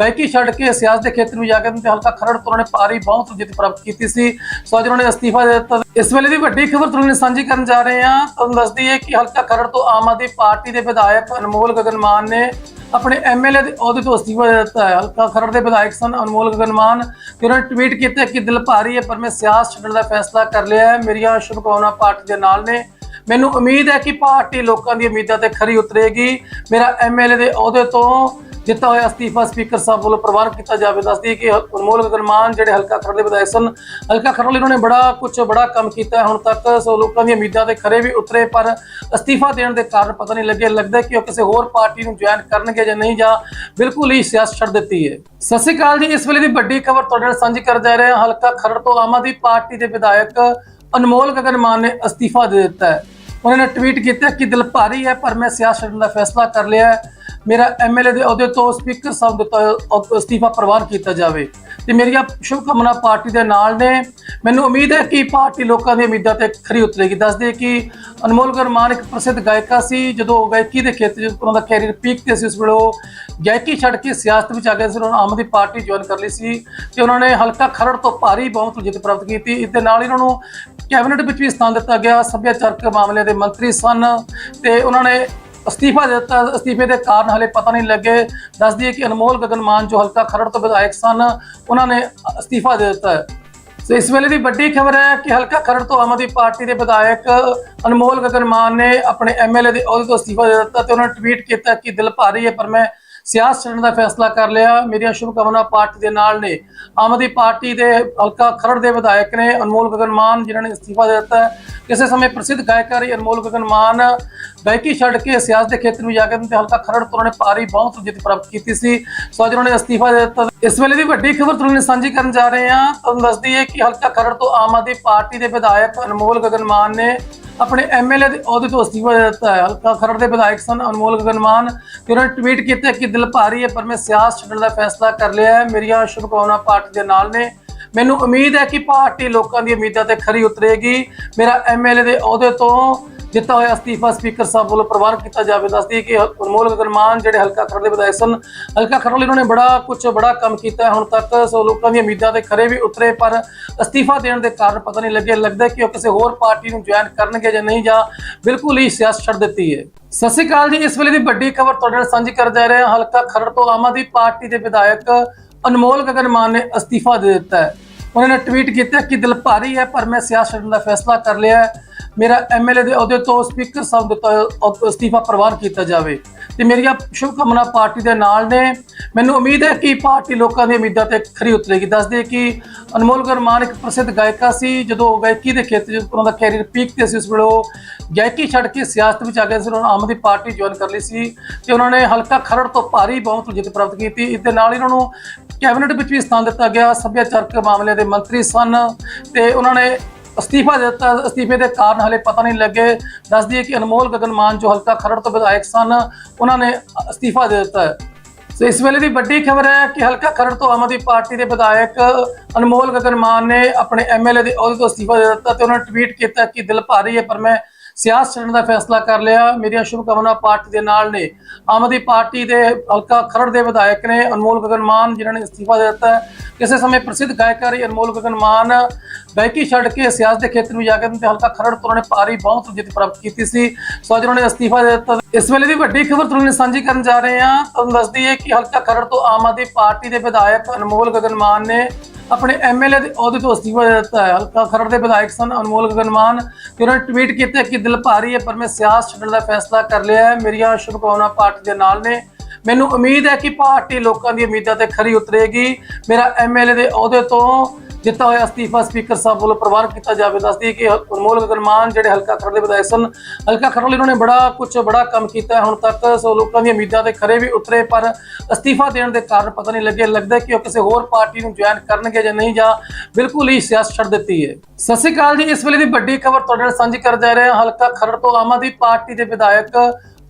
ਗਾਇਕੀ ਛੱਡ ਕੇ ਸਿਆਸਤ ਦੇ ਖੇਤਰ ਵਿੱਚ ਜਾ ਕੇ ਤੇ ਹਲਕਾ ਖਰੜ ਤੋਂ ਉਹਨਾਂ ਨੇ ਭਾਰੀ ਬਹੁਤ ਜਿੱਤ ਪ੍ਰਾਪਤ ਕੀਤੀ ਸੀ। ਸੋ ਅੱਜ ਉਹਨਾਂ ਨੇ ਅਸਤੀਫਾ ਦੇ ਦਿੱਤਾ। ਇਸ ਵੇਲੇ ਦੀ ਵੱਡੀ ਖਬਰ ਤੁਹਾਨੂੰ ਨਾਲ ਸਾਂਝੀ ਕਰਨ ਜਾ ਰਹੇ ਹਾਂ। ਤੁਹਾਨੂੰ ਦੱਸਦੀ ਹੈ ਕਿ ਹਲਕਾ ਖਰੜ ਤੋਂ ਆਮ ਆਦਮੀ ਪਾਰਟੀ ਦੇ ਵਿਧਾਇਕ ਅਨਮੋਲ ਗਗਨ ਮਾਨ ਨੇ ਆਪਣੇ ਐਮਐਲਏ ਦੇ ਅਹੁਦੇ ਤੋਂ ਅਸਤੀਫਾ ਦੇ ਦਿੱਤਾ ਹੈ। ਹਲਕਾ ਖਰੜ ਦੇ ਵਿਧਾਇਕ ਸਨ ਅਨਮੋਲ ਗਗਨ ਮਾਨ ਤੇ ਉਹਨਾਂ ਨੇ ਟਵੀਟ ਕੀਤਾ ਕਿ ਦਿਲ ਭਾਰੀ ਹੈ, ਪਰ ਮੈਂ ਸਿਆਸਤ ਛੱਡਣ ਦਾ ਫੈਸਲਾ ਕਰ ਲਿਆ ਹੈ। ਮੇਰੀਆਂ ਸ਼ੁਭਕਾਮਨਾਵਾਂ ਪਾਰਟੀ ਦੇ ਨਾਲ ਨੇ। ਮੈਨੂੰ ਉਮੀਦ ਹੈ ਕਿ ਪਾਰਟੀ ਲੋਕਾਂ ਦੀ ਉਮੀਦਾਂ ਤੇ ਖਰੀ ਉਤਰੇਗੀ। ਮੇਰਾ ਐਮਐਲਏ ਦੇ ਅਹੁਦੇ ਤੋਂ ਦਿੱਤਾ ਹੋਇਆ ਅਸਤੀਫਾ ਸਪੀਕਰ ਸਾਹਿਬ ਵੱਲੋਂ ਪ੍ਰਵਾਨ ਕੀਤਾ ਜਾਵੇ, ਦੱਸਦੀ ਕਿ ਅਨਮੋਲ ਗਗਨ ਮਾਨ ਜਿਹੜੇ ਹਲਕਾ ਖਰੜ ਦੇ ਵਿਧਾਇਕ ਸਨ, ਹਲਕਾ ਖਰੜ ਲਈ ਉਹਨਾਂ ਨੇ ਬੜਾ ਕੁਝ ਬੜਾ ਕੰਮ ਕੀਤਾ ਹੁਣ ਤੱਕ ਸੋ ਲੋਕਾਂ ਦੀਆਂ ਉਮੀਦਾਂ ਤੇ ਖਰੇ ਵੀ ਉਤਰੇ, ਪਰ ਅਸਤੀਫਾ ਦੇਣ ਦੇ ਕਾਰਨ ਪਤਾ ਨਹੀਂ ਲੱਗਿਆ ਲੱਗਦਾ ਕਿ ਉਹ ਕਿਸੇ ਹੋਰ ਪਾਰਟੀ ਨੂੰ ਜੁਆਇਨ ਕਰਨਗੇ ਜਾਂ ਨਹੀਂ, ਜਾਂ ਬਿਲਕੁਲ ਹੀ ਸਿਆਸਤ ਛੱਡ ਦਿੱਤੀ ਹੈ। ਸਤਿ ਸ਼੍ਰੀ ਅਕਾਲ ਜੀ, ਇਸ ਵੇਲੇ ਦੀ ਵੱਡੀ ਖਬਰ ਤੁਹਾਡੇ ਨਾਲ ਸਾਂਝੀ ਕਰ ਜਾ ਰਹੇ ਹਾਂ। ਹਲਕਾ ਖਰੜ ਤੋਂ ਆਮ ਆਦਮੀ ਪਾਰਟੀ ਦੇ ਵਿਧਾਇਕ ਅਨਮੋਲ ਗਗਨ ਮਾਨ ਨੇ ਅਸਤੀਫਾ ਦੇ ਦਿੱਤਾ ਹੈ। ਉਹਨਾਂ ਨੇ ਟਵੀਟ ਕੀਤਾ ਕਿ ਦਿਲ ਭਾਰੀ ਹੈ, ਪਰ ਮੈਂ ਸਿਆਸਤ ਛੱਡਣ ਦਾ ਫੈਸਲਾ ਕਰ ਲਿਆ ਹੈ। ਮੇਰਾ ਐਮਐਲਏ ਦੇ ਅਹੁਦੇ ਤੋਂ ਸਪੀਕਰ ਸਾਹਿਬ ਦੇ ਤੋਂ ਅਸਤੀਫਾ ਪ੍ਰਵਾਨ ਕੀਤਾ ਜਾਵੇ। ਤੇ ਮੇਰੀਆਂ ਸ਼ੁਭਕਾਮਨਾ ਪਾਰਟੀ ਦੇ ਨਾਲ ਨੇ। ਮੈਨੂੰ ਉਮੀਦ ਹੈ ਕਿ ਪਾਰਟੀ ਲੋਕਾਂ ਦੀ ਉਮੀਦਾਂ ਤੇ ਖਰੀ ਉਤਰੇਗੀ। ਦੱਸਦੇ ਕਿ ਅਨਮੋਲ ਗਰਮਾਨ ਇੱਕ ਪ੍ਰਸਿੱਧ ਗਾਇਕਾ ਸੀ, ਜਦੋਂ ਗਾਇਕੀ ਦੇ ਖੇਤਰ 'ਚ ਉਹਨਾਂ ਦਾ ਕੈਰੀਅਰ ਪੀਕ ਤੇ ਸੀ, ਉਸ ਵੇਲੇ ਉਹ ਗਾਇਕੀ ਛੱਡ ਕੇ ਸਿਆਸਤ ਵਿੱਚ ਆ ਗਏ ਸੀ, ਉਹਨਾਂ ਨੇ ਆਮ ਆਦਮੀ ਪਾਰਟੀ ਜੁਆਇਨ ਕਰ ਲਈ ਸੀ। ਤੇ ਉਹਨਾਂ ਨੇ ਹਲਕਾ ਖਰੜ ਤੋਂ ਭਾਰੀ ਬਹੁਮਤ ਜਿੱਤ ਪ੍ਰਾਪਤ ਕੀਤੀ। ਇਸ ਦੇ ਨਾਲ ਹੀ ਉਹਨਾਂ ਨੂੰ ਕੈਬਨਿਟ ਵਿੱਚ ਵੀ ਸਥਾਨ ਦਿੱਤਾ ਗਿਆ। ਸੱਭਿਆਚਾਰਕ ਮਾਮਲਿਆਂ ਦੇ ਮੰਤਰੀ ਸਨ ਤੇ ਉਹਨਾਂ ਨੇ ਅਸਤੀਫਾ ਦੇ ਦਿੱਤਾ। ਅਸਤੀਫੇ ਦੇ ਕਾਰਨ ਹਲੇ ਪਤਾ ਨਹੀਂ ਲੱਗੇ। ਦੱਸਦੀ ਹੈ ਕਿ ਅਨਮੋਲ ਗਗਨ ਮਾਨ ਜੋ ਹਲਕਾ ਖਰੜ ਤੋਂ ਵਿਧਾਇਕ ਸਨ, ਉਹਨਾਂ ਨੇ ਅਸਤੀਫਾ ਦੇ ਦਿੱਤਾ ਹੈ। ਸੋ ਇਸ ਵੇਲੇ ਦੀ ਵੱਡੀ ਖਬਰ ਹੈ ਕਿ ਹਲਕਾ ਖਰੜ ਤੋਂ ਆਮ ਆਦਮੀ ਪਾਰਟੀ ਦੇ ਵਿਧਾਇਕ ਅਨਮੋਲ ਗਗਨ ਮਾਨ ਨੇ ਆਪਣੇ ਐਮਐਲਏ ਦੇ ਅਹੁਦੇ ਤੋਂ ਅਸਤੀਫਾ ਦੇ ਦਿੱਤਾ ਤੇ ਉਹਨਾਂ ਨੇ ਟਵੀਟ ਕੀਤਾ ਕਿ ਦਿਲ ਭਾਰੀ ਹੈ, ਪਰ ਮੈਂ ਸਿਆਸਤ ਛੱਡਣ ਦਾ ਫੈਸਲਾ ਕਰ ਲਿਆ। ਮੇਰੀਆਂ ਸ਼ੁਭਕਾਮਨਾ ਪਾਰਟੀ ਦੇ ਨਾਲ ਨੇ। ਆਮ ਆਦਮੀ ਪਾਰਟੀ ਦੇ ਹਲਕਾ ਖਰੜ ਦੇ ਵਿਧਾਇਕ ਨੇ ਅਨਮੋਲ ਗਗਨ ਮਾਨ, ਜਿਨ੍ਹਾਂ ਨੇ ਅਸਤੀਫਾ ਦੇ ਦਿੱਤਾ ਕਿਸੇ ਸਮੇਂ ਪ੍ਰਸਿੱਧ ਗਾਇਕਾਂ ਅਨਮੋਲ ਗਗਨ ਮਾਨ ਗਾਇਕੀ ਛੱਡ ਕੇ ਸਿਆਸਤ ਦੇ ਖੇਤਰ ਨੂੰ ਜਾ ਕੇ ਤੇ ਹਲਕਾ ਖਰੜ ਤੋਂ ਉਹਨਾਂ ਨੇ ਭਾਰੀ ਬਹੁਤ ਜਿੱਤ ਪ੍ਰਾਪਤ ਕੀਤੀ ਸੀ। ਸੋ ਅੱਜ ਉਹਨਾਂ ਨੇ ਅਸਤੀਫਾ ਦੇ ਦਿੱਤਾ। ਇਸ ਵੇਲੇ ਦੀ ਵੱਡੀ ਖਬਰ ਤੁਹਾਨੂੰ ਨਾਲ ਸਾਂਝੀ ਕਰਨ ਜਾ ਰਹੇ ਹਾਂ। ਤੁਹਾਨੂੰ ਦੱਸਦੀ ਹੈ ਕਿ ਹਲਕਾ ਖਰੜ ਤੋਂ ਆਮ ਆਦਮੀ ਪਾਰਟੀ ਦੇ ਵਿਧਾਇਕ ਅਨਮੋਲ ਗਗਨ ਮਾਨ ਨੇ ਆਪਣੇ ਐਮਐਲਏ ਦੇ ਅਹੁਦੇ ਤੋਂ ਅਸਤੀਫਾ ਦੇ ਦਿੱਤਾ ਹੈ ਹਲਕਾ ਖਰੜ ਦੇ ਵਿਧਾਇਕ ਸਨ, ਅਨਮੋਲ ਗਗਨਮਾਨ, ਤੇ ਉਹਨਾਂ ਨੇ ਟਵੀਟ ਕੀਤਾ ਕਿ ਦਿਲ ਭਾਰੀ ਹੈ, ਪਰ ਮੈਂ ਸਿਆਸਤ ਛੱਡਣ ਦਾ ਫੈਸਲਾ ਕਰ ਲਿਆ ਹੈ। ਮੇਰੀਆਂ ਸ਼ੁਭਕਾਮਨਾਵਾਂ ਪਾਰਟੀ ਦੇ ਨਾਲ ਨੇ। ਮੈਨੂੰ ਉਮੀਦ ਹੈ ਕਿ ਪਾਰਟੀ ਲੋਕਾਂ ਦੀ ਉਮੀਦਾਂ ਤੇ ਖਰੀ ਉਤਰੇਗੀ। ਮੇਰਾ ਐਮਐਲਏ ਦੇ ਅਹੁਦੇ ਤੋਂ ਦਿੱਤਾ ਹੋਇਆ ਅਸਤੀਫਾ ਸਪੀਕਰ ਸਾਹਿਬ ਵੱਲੋਂ ਪ੍ਰਵਾਨ ਕੀਤਾ ਜਾਵੇ, ਦੱਸਦੀ ਕਿ ਅਨਮੋਲ ਗਗਨ ਮਾਨ ਜਿਹੜੇ ਹਲਕਾ ਖਰੜ ਦੇ ਵਿਧਾਇਕ ਸਨ, ਹਲਕਾ ਖਰੜ ਲਈ ਉਹਨਾਂ ਨੇ ਬੜਾ ਕੁਝ ਬੜਾ ਕੰਮ ਕੀਤਾ ਹੁਣ ਤੱਕ ਸੋ ਲੋਕਾਂ ਦੀਆਂ ਉਮੀਦਾਂ ਦੇ ਖਰੇ ਵੀ ਉਤਰੇ, ਪਰ ਅਸਤੀਫਾ ਦੇਣ ਦੇ ਕਾਰਨ ਪਤਾ ਨਹੀਂ ਲੱਗਿਆ, ਲੱਗਦਾ ਕਿ ਉਹ ਕਿਸੇ ਹੋਰ ਪਾਰਟੀ ਨੂੰ ਜੁਆਇਨ ਕਰਨਗੇ ਜਾਂ ਨਹੀਂ, ਜਾਂ ਬਿਲਕੁਲ ਹੀ ਸਿਆਸਤ ਛੱਡ ਦਿੱਤੀ ਹੈ। ਸਤਿ ਸ਼੍ਰੀ ਅਕਾਲ ਜੀ, ਇਸ ਵੇਲੇ ਦੀ ਵੱਡੀ ਖਬਰ ਤੁਹਾਡੇ ਨਾਲ ਸਾਂਝੀ ਕਰ ਜਾ ਰਹੇ ਹਾਂ। ਹਲਕਾ ਖਰੜ ਤੋਂ ਆਮ ਆਦਮੀ ਪਾਰਟੀ ਦੇ ਵਿਧਾਇਕ ਅਨਮੋਲ ਗਗਨ ਮਾਨ ਨੇ ਅਸਤੀਫਾ ਦੇ ਦਿੱਤਾ ਹੈ। ਉਹਨਾਂ ਨੇ ਟਵੀਟ ਕੀਤਾ ਕਿ ਦਿਲ ਭਾਰੀ ਹੈ, ਪਰ ਮੈਂ ਸਿਆਸਤ ਛੱਡਣ ਦਾ ਫੈਸਲਾ ਕਰ ਲਿਆ ਹੈ। ਮੇਰਾ ਐਮਐਲਏ ਦੇ ਅਹੁਦੇ ਤੋਂ ਸਪੀਕਰ ਸਾਹਿਬ ਦੇ ਤੋਂ ਅਸਤੀਫਾ ਪ੍ਰਵਾਨ ਕੀਤਾ ਜਾਵੇ। ਤੇ ਮੇਰੀਆਂ ਸ਼ੁਭਕਾਮਨਾ ਪਾਰਟੀ ਦੇ ਨਾਲ ਨੇ। ਮੈਨੂੰ ਉਮੀਦ ਹੈ ਕਿ ਪਾਰਟੀ ਲੋਕਾਂ ਦੀ ਉਮੀਦਾਂ ਤੇ ਖਰੀ ਉਤਰੇਗੀ। ਦੱਸਦੇ ਕਿ ਅਨਮੋਲ ਗਰਮਾਨ ਇੱਕ ਪ੍ਰਸਿੱਧ ਗਾਇਕਾ ਸੀ, ਜਦੋਂ ਉਹ ਗਾਇਕੀ ਦੇ ਖੇਤਰ 'ਚ ਉਹਨਾਂ ਦਾ ਕੈਰੀਅਰ ਪੀਕ ਤੇ ਸੀ, ਉਸ ਵੇਲੇ ਉਹ ਗਾਇਕੀ ਛੱਡ ਕੇ ਸਿਆਸਤ ਵਿੱਚ ਆ ਗਏ ਸੀ, ਉਹਨਾਂ ਨੇ ਆਮ ਆਦਮੀ ਪਾਰਟੀ ਜੁਆਇਨ ਕਰ ਲਈ ਸੀ ਤੇ ਉਹਨਾਂ ਨੇ ਹਲਕਾ ਖਰੜ ਤੋਂ ਭਾਰੀ ਬਹੁਮਤ ਜਿੱਤ ਪ੍ਰਾਪਤ ਕੀਤੀ। ਇਸ ਦੇ ਨਾਲ ਇਹਨਾਂ ਨੂੰ ਕੈਬਨਿਟ ਵਿੱਚ ਵੀ ਸਥਾਨ ਦਿੱਤਾ ਗਿਆ। ਸੱਭਿਆਚਾਰਕ ਮਾਮਲਿਆਂ ਦੇ ਮੰਤਰੀ ਸਨ ਤੇ ਉਹਨਾਂ ਨੇ ਅਸਤੀਫਾ ਦੇ ਦਿੱਤਾ, ਅਸਤੀਫੇ ਦੇ ਕਾਰਨ ਹਲੇ ਪਤਾ ਨਹੀਂ ਲੱਗੇ। ਦੱਸਦੀ ਹੈ ਕਿ ਅਨਮੋਲ ਗਗਨ ਮਾਨ ਜੋ ਹਲਕਾ ਖਰੜ ਤੋਂ ਵਿਧਾਇਕ ਸਨ, ਉਹਨਾਂ ਨੇ ਅਸਤੀਫਾ ਦੇ ਦਿੱਤਾ ਹੈ। ਸੋ ਇਸ ਵੇਲੇ ਦੀ ਵੱਡੀ ਖਬਰ ਹੈ ਕਿ ਹਲਕਾ ਖਰੜ ਤੋਂ ਆਮ ਆਦਮੀ ਪਾਰਟੀ ਦੇ ਵਿਧਾਇਕ ਅਨਮੋਲ ਗਗਨ ਮਾਨ ਨੇ ਆਪਣੇ ਐਮਐਲਏ ਦੇ ਅਹੁਦੇ ਤੋਂ ਅਸਤੀਫਾ ਦੇ ਦਿੱਤਾ ਤੇ ਉਹਨਾਂ ਨੇ ਟਵੀਟ ਕੀਤਾ ਕਿ ਦਿਲ ਭਾਰੀ ਹੈ, ਪਰ ਮੈਂ ਸਿਆਸਤ ਛੱਡਣ ਦਾ ਫੈਸਲਾ ਕਰ ਲਿਆ। ਮੇਰੀਆਂ ਸ਼ੁਭਕਾਮਨਾ ਪਾਰਟੀ ਦੇ ਨਾਲ ਨੇ। ਆਮ ਆਦਮੀ ਪਾਰਟੀ ਦੇ ਹਲਕਾ ਖਰੜ ਦੇ ਵਿਧਾਇਕ ਨੇ ਅਨਮੋਲ ਗਗਨ ਮਾਨ, ਜਿਨ੍ਹਾਂ ਨੇ ਅਸਤੀਫਾ ਦੇ ਦਿੱਤਾ ਕਿਸੇ ਸਮੇਂ ਪ੍ਰਸਿੱਧ ਗਾਇਕਾਂ ਅਨਮੋਲ ਗਗਨ ਮਾਨ ਗਾਇਕੀ ਛੱਡ ਕੇ ਸਿਆਸਤ ਦੇ ਖੇਤਰ ਨੂੰ ਜਾ ਕੇ ਹਲਕਾ ਖਰੜ ਤੋਂ ਉਹਨਾਂ ਨੇ ਭਾਰੀ ਬਹੁਤ ਜਿੱਤ ਪ੍ਰਾਪਤ ਕੀਤੀ ਸੀ। ਸੋ ਅੱਜ ਉਹਨਾਂ ਨੇ ਅਸਤੀਫਾ ਦੇ ਦਿੱਤਾ। ਇਸ ਵੇਲੇ ਦੀ ਵੱਡੀ ਖਬਰ ਤੁਹਾਨੂੰ ਨਾਲ ਸਾਂਝੀ ਕਰਨ ਜਾ ਰਹੇ ਹਾਂ। ਤੁਹਾਨੂੰ ਦੱਸਦੀ ਹੈ ਕਿ ਹਲਕਾ ਖਰੜ ਤੋਂ ਆਮ ਆਦਮੀ ਪਾਰਟੀ ਦੇ ਵਿਧਾਇਕ ਅਨਮੋਲ ਗਗਨ ਮਾਨ ਨੇ ਆਪਣੇ ਐਮਐਲਏ ਦੇ ਅਹੁਦੇ ਤੋਂ ਅਸਤੀਫਾ ਦੇ ਦਿੱਤਾ ਹੈ ਹਲਕਾ ਖਰੜ ਦੇ ਵਿਧਾਇਕ ਸਨ ਅਨਮੋਲ ਗਗਨ ਮਾਨ ਤੇ ਉਹਨਾਂ ਨੇ ਟਵੀਟ ਕੀਤਾ ਕਿ ਦਿਲ ਭਾਰੀ ਹੈ, ਪਰ ਮੈਂ ਸਿਆਸਤ ਛੱਡਣ ਦਾ ਫੈਸਲਾ ਕਰ ਲਿਆ ਹੈ। ਮੇਰੀਆਂ ਸ਼ੁਭਕਾਮਨਾ ਪਾਰਟੀ ਦੇ ਨਾਲ ਨੇ। ਮੈਨੂੰ ਉਮੀਦ ਹੈ ਕਿ ਪਾਰਟੀ ਲੋਕਾਂ ਦੀ ਉਮੀਦਾਂ ਤੇ ਖਰੀ ਉਤਰੇਗੀ। ਮੇਰਾ ਐਮਐਲਏ ਦੇ ਅਹੁਦੇ ਤੋਂ ਦਿੱਤਾ ਹੋਇਆ ਅਸਤੀਫਾ ਸਪੀਕਰ ਸਾਹਿਬ ਵੱਲੋਂ ਪ੍ਰਵਾਨ ਕੀਤਾ ਜਾਵੇ, ਦੱਸਦੀ ਕਿ ਅਨਮੋਲ ਗਗਨ ਮਾਨ ਜਿਹੜੇ ਹਲਕਾ ਖਰੜ ਦੇ ਵਿਧਾਇਕ ਸਨ, ਹਲਕਾ ਖਰੜ ਲਈ ਉਹਨਾਂ ਨੇ ਬੜਾ ਕੁਝ ਬੜਾ ਕੰਮ ਕੀਤਾ ਹੁਣ ਤੱਕ ਸੋ ਲੋਕਾਂ ਦੀਆਂ ਉਮੀਦਾਂ ਤੇ ਖਰੇ ਵੀ ਉਤਰੇ, ਪਰ ਅਸਤੀਫਾ ਦੇਣ ਦੇ ਕਾਰਨ ਪਤਾ ਨਹੀਂ ਲੱਗਿਆ ਲੱਗਦਾ ਕਿ ਉਹ ਕਿਸੇ ਹੋਰ ਪਾਰਟੀ ਨੂੰ ਜੁਆਇਨ ਕਰਨਗੇ ਜਾਂ ਨਹੀਂ, ਜਾਂ ਬਿਲਕੁਲ ਹੀ ਸਿਆਸਤ ਛੱਡ ਦਿੱਤੀ ਹੈ। ਸਤਿ ਸ਼੍ਰੀ ਅਕਾਲ ਜੀ, ਇਸ ਵੇਲੇ ਦੀ ਵੱਡੀ ਖਬਰ ਤੁਹਾਡੇ ਨਾਲ ਸਾਂਝੀ ਕਰ ਜਾ ਰਹੇ ਹਾਂ। ਹਲਕਾ ਖਰੜ ਤੋਂ ਆਮ ਆਦਮੀ ਪਾਰਟੀ ਦੇ ਵਿਧਾਇਕ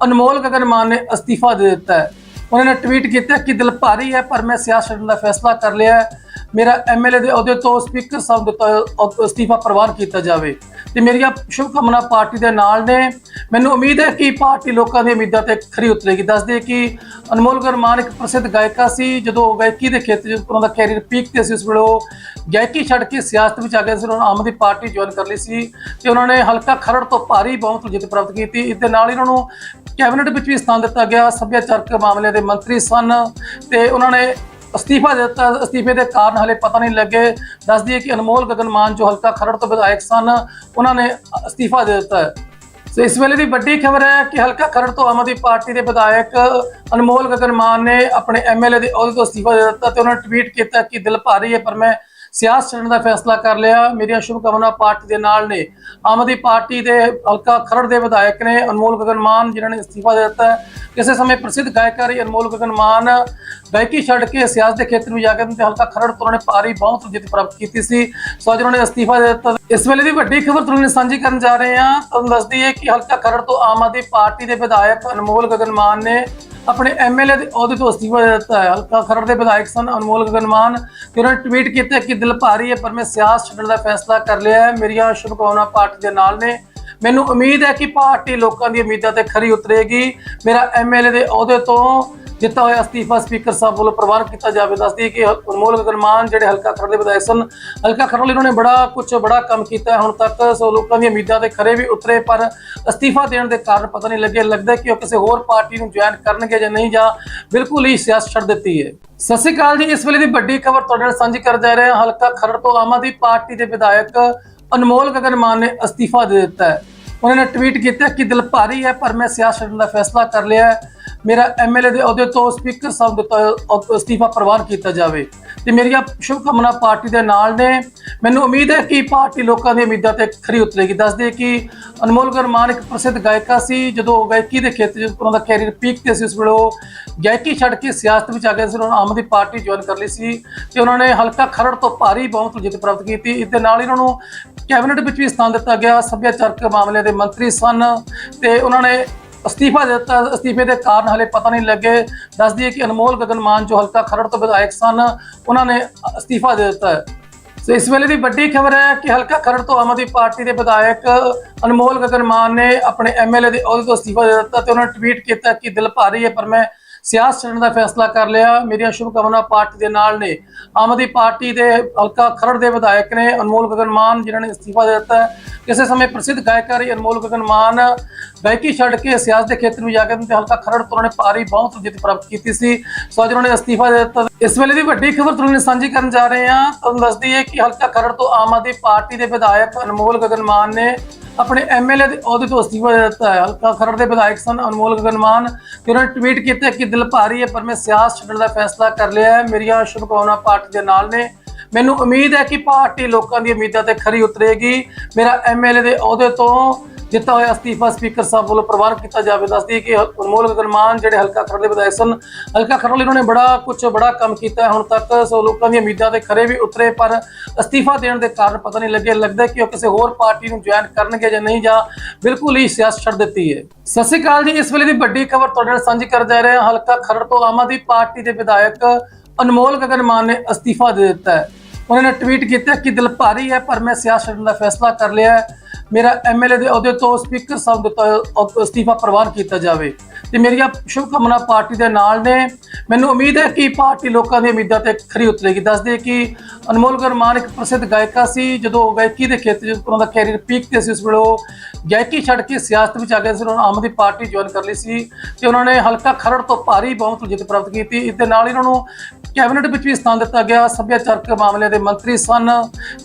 ਅਨਮੋਲ ਗਗਨ ਮਾਨ ਨੇ ਅਸਤੀਫਾ ਦੇ ਦਿੱਤਾ ਹੈ। ਉਹਨਾਂ ਨੇ ਟਵੀਟ ਕੀਤਾ ਕਿ ਦਿਲ ਭਾਰੀ ਹੈ, ਪਰ ਮੈਂ ਸਿਆਸਤ ਛੱਡਣ ਦਾ ਫੈਸਲਾ ਕਰ ਲਿਆ ਹੈ। ਮੇਰਾ ਐਮਐਲਏ ਦੇ ਅਹੁਦੇ ਤੋਂ ਸਪੀਕਰ ਸਾਹਿਬ ਦੇ ਤੋਂ ਅਸਤੀਫਾ ਪ੍ਰਵਾਨ ਕੀਤਾ ਜਾਵੇ। ਤੇ ਮੇਰੀਆਂ ਸ਼ੁਭਕਾਮਨਾ ਪਾਰਟੀ ਦੇ ਨਾਲ ਨੇ। ਮੈਨੂੰ ਉਮੀਦ ਹੈ ਕਿ ਪਾਰਟੀ ਲੋਕਾਂ ਦੀ ਉਮੀਦਾਂ ਤੇ ਖਰੀ ਉਤਰੇਗੀ। ਦੱਸਦੇ ਕਿ ਅਨਮੋਲ ਗਰਮਾਨ ਇੱਕ ਪ੍ਰਸਿੱਧ ਗਾਇਕਾ ਸੀ, ਜਦੋਂ ਉਹ ਗਾਇਕੀ ਦੇ ਖੇਤਰ 'ਚ ਉਹਨਾਂ ਦਾ ਕੈਰੀਅਰ ਪੀਕ ਤੇ ਸੀ, ਉਸ ਵੇਲੇ ਉਹ ਗਾਇਕੀ ਛੱਡ ਕੇ ਸਿਆਸਤ ਵਿੱਚ ਆ ਗਏ ਸੀ, ਉਹਨਾਂ ਨੇ ਆਮ ਆਦਮੀ ਪਾਰਟੀ ਜੁਆਇਨ ਕਰ ਲਈ ਸੀ ਤੇ ਉਹਨਾਂ ਨੇ ਹਲਕਾ ਖਰੜ ਤੋਂ ਭਾਰੀ ਬਹੁਮਤ ਜਿੱਤ ਪ੍ਰਾਪਤ ਕੀਤੀ। ਇਸ ਦੇ ਨਾਲ ਹੀ ਉਹਨਾਂ ਨੂੰ ਕੈਬਨਿਟ ਵਿੱਚ ਵੀ ਸਥਾਨ ਦਿੱਤਾ ਗਿਆ। ਸੱਭਿਆਚਾਰਕ ਮਾਮਲਿਆਂ ਦੇ ਮੰਤਰੀ ਸਨ ਤੇ ਉਹਨਾਂ ਨੇ ਅਸਤੀਫਾ ਦੇ ਦਿੱਤਾ, ਅਸਤੀਫੇ ਦੇ ਕਾਰਨ ਹਲੇ ਪਤਾ ਨਹੀਂ ਲੱਗੇ। ਦੱਸ ਦਈਏ ਕਿ ਅਨਮੋਲ ਗਗਨਮਾਨ, ਜੋ ਹਲਕਾ ਖਰੜ ਤੋਂ ਵਿਧਾਇਕ ਸਨ, ਉਹਨਾਂ ਨੇ ਅਸਤੀਫਾ ਦੇ ਦਿੱਤਾ ਹੈ। ਸੋ ਇਸ ਵੇਲੇ ਦੀ ਵੱਡੀ ਖਬਰ ਹੈ ਕਿ ਹਲਕਾ ਖਰੜ ਤੋਂ ਆਮ ਆਦਮੀ ਪਾਰਟੀ ਦੇ ਵਿਧਾਇਕ ਅਨਮੋਲ ਗਗਨਮਾਨ ਨੇ ਆਪਣੇ ਐਮਐਲਏ ਦੇ ਅਹੁਦੇ ਤੋਂ ਅਸਤੀਫਾ ਦੇ ਦਿੱਤਾ ਤੇ ਉਹਨਾਂ ਨੇ ਟਵੀਟ ਕੀਤਾ ਕਿ ਦਿਲ ਭਾਰੀ ਹੈ, ਪਰ ਮੈਂ ਸਿਆਸਤ ਛੱਡਣ ਦਾ ਫੈਸਲਾ ਕਰ ਲਿਆ। ਮੇਰੀਆਂ ਸ਼ੁਭਕਾਮਨਾ ਪਾਰਟੀ ਦੇ ਨਾਲ ਨੇ। ਆਮ ਆਦਮੀ ਪਾਰਟੀ ਦੇ ਹਲਕਾ ਖਰੜ ਦੇ ਵਿਧਾਇਕ ਨੇ ਅਨਮੋਲ ਗਗਨਮਾਨ ਜਿਨ੍ਹਾਂ ਨੇ ਅਸਤੀਫਾ ਦੇ ਦਿੱਤਾ ਕਿਸੇ ਸਮੇਂ ਪ੍ਰਸਿੱਧ ਗਾਇਕਾ ਰਹੀ ਅਨਮੋਲ ਗਗਨਮਾਨ ਗਾਇਕੀ ਛੱਡ ਕੇ ਸਿਆਸਤ ਦੇ ਖੇਤਰ ਨੂੰ ਜਾ ਕੇ ਤੇ ਹਲਕਾ ਖਰੜ ਤੋਂ ਉਹਨਾਂ ਨੇ ਭਾਰੀ ਬਹੁਤ ਜਿੱਤ ਪ੍ਰਾਪਤ ਕੀਤੀ ਸੀ। ਸੋ ਅੱਜ ਉਹਨਾਂ ਨੇ ਅਸਤੀਫਾ ਦੇ ਦਿੱਤਾ। ਇਸ ਵੇਲੇ ਦੀ ਵੱਡੀ ਖਬਰ ਤੁਹਾਨੂੰ ਨਾਲ ਸਾਂਝੀ ਕਰਨ ਜਾ ਰਹੇ ਹਾਂ। ਤੁਹਾਨੂੰ ਦੱਸਦੀ ਹੈ ਕਿ ਹਲਕਾ ਖਰੜ ਤੋਂ ਆਮ ਆਦਮੀ ਪਾਰਟੀ ਦੇ ਵਿਧਾਇਕ ਅਨਮੋਲ ਗਗਨਮਾਨ ਨੇ ਆਪਣੇ ਐਮਐਲਏ ਦੇ ਅਹੁਦੇ ਤੋਂ ਅਸਤੀਫਾ ਦੇ ਦਿੱਤਾ ਹੈ ਹਲਕਾ ਖਰੜ ਦੇ ਵਿਧਾਇਕ ਸਨ, ਅਨਮੋਲ ਗਗਨਮਾਨ। ਤੇ ਉਹਨਾਂ ਨੇ ਟਵੀਟ ਕੀਤਾ ਕਿ ਦਿਲ ਭਾਰੀ ਹੈ, ਪਰ ਮੈਂ ਸਿਆਸਤ ਛੱਡਣ ਦਾ ਫੈਸਲਾ ਕਰ ਲਿਆ ਹੈ। ਮੇਰੀਆਂ ਸ਼ੁਭਕਾਮਨਾ ਪਾਰਟੀ ਦੇ ਨਾਲ ਨੇ। ਮੈਨੂੰ ਉਮੀਦ ਹੈ ਕਿ ਪਾਰਟੀ ਲੋਕਾਂ ਦੀ ਉਮੀਦਾਂ ਤੇ ਖਰੀ ਉਤਰੇਗੀ। ਮੇਰਾ ਐਮਐਲਏ ਦੇ ਅਹੁਦੇ ਤੋਂ ਦਿੱਤਾ ਹੋਇਆ ਅਸਤੀਫਾ ਸਪੀਕਰ ਸਾਹਿਬ ਵੱਲੋਂ ਪ੍ਰਵਾਨ ਕੀਤਾ ਜਾਵੇ ਦੱਸਦੀ ਕਿ ਅਨਮੋਲ ਗਗਨਮਾਨ ਜਿਹੜੇ ਹਲਕਾ ਖਰੜ ਦੇ ਵਿਧਾਇਕ ਸਨ, ਹਲਕਾ ਖਰੜ ਲਈ ਉਹਨਾਂ ਨੇ ਬੜਾ ਕੁਝ ਬੜਾ ਕੰਮ ਕੀਤਾ ਹੈ। ਹੁਣ ਤੱਕ ਸੋ ਲੋਕਾਂ ਦੀਆਂ ਉਮੀਦਾਂ ਤੇ ਖਰੇ ਵੀ ਉਤਰੇ, ਪਰ ਅਸਤੀਫਾ ਦੇਣ ਦੇ ਕਾਰਨ ਪਤਾ ਨਹੀਂ ਲੱਗਿਆ, ਲੱਗਦਾ ਕਿ ਉਹ ਕਿਸੇ ਹੋਰ ਪਾਰਟੀ ਨੂੰ ਜੁਆਇਨ ਕਰਨਗੇ ਜਾਂ ਨਹੀਂ, ਜਾਂ ਬਿਲਕੁਲ ਹੀ ਸਿਆਸਤ ਛੱਡ ਦਿੱਤੀ ਹੈ। ਸਤਿ ਸ਼੍ਰੀ ਅਕਾਲ ਜੀ, ਇਸ ਵੇਲੇ ਦੀ ਵੱਡੀ ਖਬਰ ਤੁਹਾਡੇ ਨਾਲ ਸਾਂਝੀ ਕਰ ਜਾ ਰਹੇ ਹਾਂ। ਹਲਕਾ ਖਰੜ ਤੋਂ ਆਮ ਆਦਮੀ ਪਾਰਟੀ ਦੇ ਵਿਧਾਇਕ ਅਨਮੋਲ ਗਗਨਮਾਨ ਨੇ ਅਸਤੀਫਾ ਦੇ ਦਿੱਤਾ ਹੈ। ਉਹਨਾਂ ਨੇ ਟਵੀਟ ਕੀਤਾ ਕਿ ਦਿਲ ਭਾਰੀ ਹੈ, ਪਰ ਮੈਂ ਸਿਆਸਤ ਛੱਡਣ ਦਾ ਫੈਸਲਾ ਕਰ ਲਿਆ ਹੈ। ਮੇਰਾ ਐਮਐਲਏ ਦੇ ਅਹੁਦੇ ਤੋਂ ਸਪੀਕਰ ਸਾਹਿਬ ਦੇ ਤੋਂ ਅਸਤੀਫਾ ਪ੍ਰਵਾਨ ਕੀਤਾ ਜਾਵੇ। ਤੇ ਮੇਰੀਆਂ ਸ਼ੁਭਕਾਮਨਾ ਪਾਰਟੀ ਦੇ ਨਾਲ ਨੇ। ਮੈਨੂੰ ਉਮੀਦ ਹੈ ਕਿ ਪਾਰਟੀ ਲੋਕਾਂ ਦੀ ਉਮੀਦਾਂ ਤੇ ਖਰੀ ਉਤਰੇਗੀ। ਦੱਸਦੇ ਕਿ ਅਨਮੋਲ ਗਰਮਾਨ ਇੱਕ ਪ੍ਰਸਿੱਧ ਗਾਇਕਾ ਸੀ, ਜਦੋਂ ਉਹ ਗਾਇਕੀ ਦੇ ਖੇਤਰ 'ਚ ਉਹਨਾਂ ਦਾ ਕੈਰੀਅਰ ਪੀਕ ਤੇ ਸੀ, ਉਸ ਵੇਲੇ ਉਹ ਗਾਇਕੀ ਛੱਡ ਕੇ ਸਿਆਸਤ ਵਿੱਚ ਆ ਗਏ ਸੀ। ਉਹਨਾਂ ਨੇ ਆਮ ਆਦਮੀ ਪਾਰਟੀ ਜੁਆਇਨ ਕਰ ਲਈ ਸੀ ਤੇ ਉਹਨਾਂ ਨੇ ਹਲਕਾ ਖਰੜ ਤੋਂ ਭਾਰੀ ਬਹੁਮਤ ਜਿੱਤ ਪ੍ਰਾਪਤ ਕੀਤੀ। ਇਸ ਦੇ ਨਾਲ ਇਹਨਾਂ ਨੂੰ ਕੈਬਨਿਟ ਵਿੱਚ ਵੀ ਸਥਾਨ ਦਿੱਤਾ ਗਿਆ। ਸੱਭਿਆਚਾਰਕ ਮਾਮਲਿਆਂ ਦੇ ਮੰਤਰੀ ਸਨ ਤੇ ਉਹਨਾਂ ਨੇ ਅਸਤੀਫਾ ਦੇ ਦਿੱਤਾ, ਅਸਤੀਫੇ ਦੇ ਕਾਰਨ ਹਲੇ ਪਤਾ ਨਹੀਂ ਲੱਗੇ। ਦੱਸ ਦਈਏ ਕਿ ਅਨਮੋਲ ਗਗਨਮਾਨ, ਜੋ ਹਲਕਾ ਖਰੜ ਤੋਂ ਵਿਧਾਇਕ ਸਨ, ਉਹਨਾਂ ਨੇ ਅਸਤੀਫਾ ਦੇ ਦਿੱਤਾ ਹੈ। ਸੋ ਇਸ ਵੇਲੇ ਦੀ ਵੱਡੀ ਖਬਰ ਹੈ ਕਿ ਹਲਕਾ ਖਰੜ ਤੋਂ ਆਮ ਆਦਮੀ ਪਾਰਟੀ ਦੇ ਵਿਧਾਇਕ ਅਨਮੋਲ ਗਗਨਮਾਨ ਨੇ ਆਪਣੇ ਐਮਐਲਏ ਦੇ ਅਹੁਦੇ ਤੋਂ ਅਸਤੀਫਾ ਦੇ ਦਿੱਤਾ ਤੇ ਉਹਨਾਂ ਨੇ ਟਵੀਟ ਕੀਤਾ ਕਿ ਦਿਲ ਭਾਰੀ ਹੈ, ਪਰ ਮੈਂ ਸਿਆਸਤ ਛੱਡਣ ਦਾ ਫੈਸਲਾ ਕਰ ਲਿਆ। ਮੇਰੀਆਂ ਸ਼ੁਭਕਾਮਨਾ ਪਾਰਟੀ ਦੇ ਨਾਲ ਨੇ। ਆਮ ਆਦਮੀ ਪਾਰਟੀ ਦੇ ਹਲਕਾ ਖਰੜ ਦੇ ਵਿਧਾਇਕ ਨੇ ਅਨਮੋਲ ਗਗਨਮਾਨ, ਜਿਨ੍ਹਾਂ ਨੇ ਅਸਤੀਫਾ ਦੇ ਦਿੱਤਾ ਕਿਸੇ ਸਮੇਂ ਪ੍ਰਸਿੱਧ ਗਾਇਕਾ ਅਨਮੋਲ ਗਗਨ ਮਾਨ ਗਾਇਕੀ ਛੱਡ ਕੇ ਸਿਆਸਤ ਦੇ ਖੇਤਰ ਵਿੱਚ ਜਾ ਕੇ ਤੇ ਹਲਕਾ ਖਰੜ ਤੋਂ ਉਹਨਾਂ ਨੇ ਭਾਰੀ ਬਹੁਤ ਜਿੱਤ ਪ੍ਰਾਪਤ ਕੀਤੀ ਸੀ। ਸੋ ਅੱਜ ਉਹਨਾਂ ਨੇ ਅਸਤੀਫਾ ਦੇ ਦਿੱਤਾ। ਇਸ ਵੇਲੇ ਦੀ ਵੱਡੀ ਖਬਰ ਤੁਹਾਨੂੰ ਨਾਲ ਸਾਂਝੀ ਕਰਨ ਜਾ ਰਹੇ ਹਾਂ। ਤੁਹਾਨੂੰ ਦੱਸਦੀ ਹੈ ਕਿ ਹਲਕਾ ਖਰੜ ਤੋਂ ਆਮ ਆਦਮੀ ਪਾਰਟੀ ਦੇ ਵਿਧਾਇਕ ਅਨਮੋਲ ਗਗਨ ਮਾਨ ਨੇ ਆਪਣੇ ਐਮਐਲਏ ਦੇ ਅਹੁਦੇ ਤੋਂ ਅਸਤੀਫਾ ਦੇ ਦਿੱਤਾ ਹੈ। ਹਲਕਾ ਖਰੜ ਦੇ ਵਿਧਾਇਕ ਸਨ ਅਨਮੋਲ ਗਗਨਮਾਨ ਤੇ ਉਹਨਾਂ ਨੇ ਟਵੀਟ ਕੀਤਾ ਕਿ ਦਿਲ ਭਾਰੀ ਹੈ, ਪਰ ਮੈਂ ਸਿਆਸਤ ਛੱਡਣ ਦਾ ਫੈਸਲਾ ਕਰ ਲਿਆ ਹੈ। ਮੇਰੀਆਂ ਸ਼ੁਭਕਾਮਨਾ ਪਾਰਟੀ ਦੇ ਨਾਲ ਨੇ। ਮੈਨੂੰ ਉਮੀਦ ਹੈ ਕਿ ਪਾਰਟੀ ਲੋਕਾਂ ਦੀ ਉਮੀਦਾਂ ਤੇ ਖਰੀ ਉਤਰੇਗੀ। ਮੇਰਾ ਐਮਐਲਏ ਦੇ ਅਹੁਦੇ ਤੋਂ ਦਿੱਤਾ ਹੋਇਆ ਅਸਤੀਫਾ ਸਪੀਕਰ ਸਾਹਿਬ ਵੱਲੋਂ ਪ੍ਰਵਾਨ ਕੀਤਾ ਜਾਵੇ। ਦੱਸਦੀ ਕਿ ਅਨਮੋਲ ਗਗਨਮਾਨ ਜਿਹੜੇ ਹਲਕਾ ਖਰੜ ਦੇ ਵਿਧਾਇਕ ਸਨ, ਹਲਕਾ ਖਰੜ ਲਈ ਉਹਨਾਂ ਨੇ ਬੜਾ ਕੁਝ ਬੜਾ ਕੰਮ ਕੀਤਾ ਹੁਣ ਤੱਕ ਸੋ ਲੋਕਾਂ ਦੀਆਂ ਉਮੀਦਾਂ ਤੇ ਖਰੇ ਵੀ ਉਤਰੇ, ਪਰ ਅਸਤੀਫਾ ਦੇਣ ਦੇ ਕਾਰਨ ਪਤਾ ਨਹੀਂ ਲੱਗਿਆ, ਲੱਗਦਾ ਕਿ ਉਹ ਕਿਸੇ ਹੋਰ ਪਾਰਟੀ ਨੂੰ ਜੁਆਇਨ ਕਰਨਗੇ ਜਾਂ ਨਹੀਂ, ਜਾਂ ਬਿਲਕੁਲ ਹੀ ਸਿਆਸਤ ਛੱਡ ਦਿੱਤੀ ਹੈ। ਸਤਿ ਸ਼੍ਰੀ ਅਕਾਲ ਜੀ, ਇਸ ਵੇਲੇ ਦੀ ਵੱਡੀ ਖਬਰ ਤੁਹਾਡੇ ਨਾਲ ਸਾਂਝੀ ਕਰ ਜਾ ਰਹੇ ਹਾਂ। ਹਲਕਾ ਖਰੜ ਤੋਂ ਆਮ ਆਦਮੀ ਪਾਰਟੀ ਦੇ ਵਿਧਾਇਕ ਅਨਮੋਲ ਗਗਨਮਾਨ ਨੇ ਅਸਤੀਫਾ ਦੇ ਦਿੱਤਾ ਹੈ। ਉਹਨਾਂ ਨੇ ਟਵੀਟ ਕੀਤਾ ਕਿ ਦਿਲ ਭਾਰੀ ਹੈ, ਪਰ ਮੈਂ ਸਿਆਸਤ ਛੱਡਣ ਦਾ ਫੈਸਲਾ ਕਰ ਲਿਆ ਹੈ। ਮੇਰਾ ਐਮਐਲਏ ਦੇ ਅਹੁਦੇ ਤੋਂ ਸਪੀਕਰ ਸਾਹਿਬ ਦੇ ਤੋਂ ਅਸਤੀਫਾ ਪ੍ਰਵਾਨ ਕੀਤਾ ਜਾਵੇ। ਤੇ ਮੇਰੀਆਂ ਸ਼ੁਭਕਾਮਨਾ ਪਾਰਟੀ ਦੇ ਨਾਲ ਨੇ। ਮੈਨੂੰ ਉਮੀਦ ਹੈ ਕਿ ਪਾਰਟੀ ਲੋਕਾਂ ਦੀ ਉਮੀਦਾਂ ਤੇ ਖਰੀ ਉਤਰੇਗੀ। ਦੱਸਦੇ ਕਿ ਅਨਮੋਲ ਗਰਮਾਨ ਇੱਕ ਪ੍ਰਸਿੱਧ ਗਾਇਕਾ ਸੀ, ਜਦੋਂ ਉਹ ਗਾਇਕੀ ਦੇ ਖੇਤਰ 'ਚ ਉਹਨਾਂ ਦਾ ਕੈਰੀਅਰ ਪੀਕ ਤੇ ਸੀ, ਉਸ ਵੇਲੇ ਉਹ ਗਾਇਕੀ ਛੱਡ ਕੇ ਸਿਆਸਤ ਵਿੱਚ ਆ ਗਏ ਸੀ। ਉਹਨਾਂ ਨੇ ਆਮ ਆਦਮੀ ਪਾਰਟੀ ਜੁਆਇਨ ਕਰ ਲਈ ਸੀ। ਤੇ ਉਹਨਾਂ ਨੇ ਹਲਕਾ ਖਰੜ ਤੋਂ ਭਾਰੀ ਬਹੁਤ ਜਿੱਤ ਪ੍ਰਾਪਤ ਕੀਤੀ। ਇਸ ਦੇ ਨਾਲ ਹੀ ਉਹਨਾਂ ਨੂੰ ਕੈਬਨਿਟ ਵਿੱਚ ਵੀ ਸਥਾਨ ਦਿੱਤਾ ਗਿਆ। ਸੱਭਿਆਚਾਰਕ ਮਾਮਲਿਆਂ ਦੇ ਮੰਤਰੀ ਸਨ